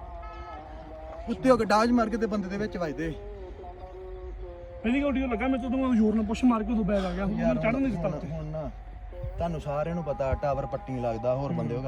ਉੱਤੇ ਹੋ ਕੇ ਡਾਜ ਮਾਰ ਕੇ ਤੇ ਬੰਦੇ ਦੇ ਵਿੱਚ ਵੱਜਦੇ ਪਹਿਲੀ ਗੁੱਡੀ ਲੱਗਾ ਮੈਂ ਤਦੋਂ ਜ਼ੋਰ ਨਾਲ ਪੁੱਛ ਮਾਰ ਕੇ ਉਦੋਂ ਬੈਗ ਆ ਗਿਆ। ਹੁਣ ਮੈਨੂੰ ਚੜ੍ਹਨ ਨਹੀਂ ਦਿੱਤਾ ਉੱਤੇ ਹੁਣ ਨਾ ਤੁਹਾਨੂੰ ਸਾਰਿਆਂ ਨੂੰ ਪਤਾ ਟਾਵਰ ਪੱਟੀ ਲੱਗਦਾ ਹੋਰ ਬੰਦੇ ਉਹ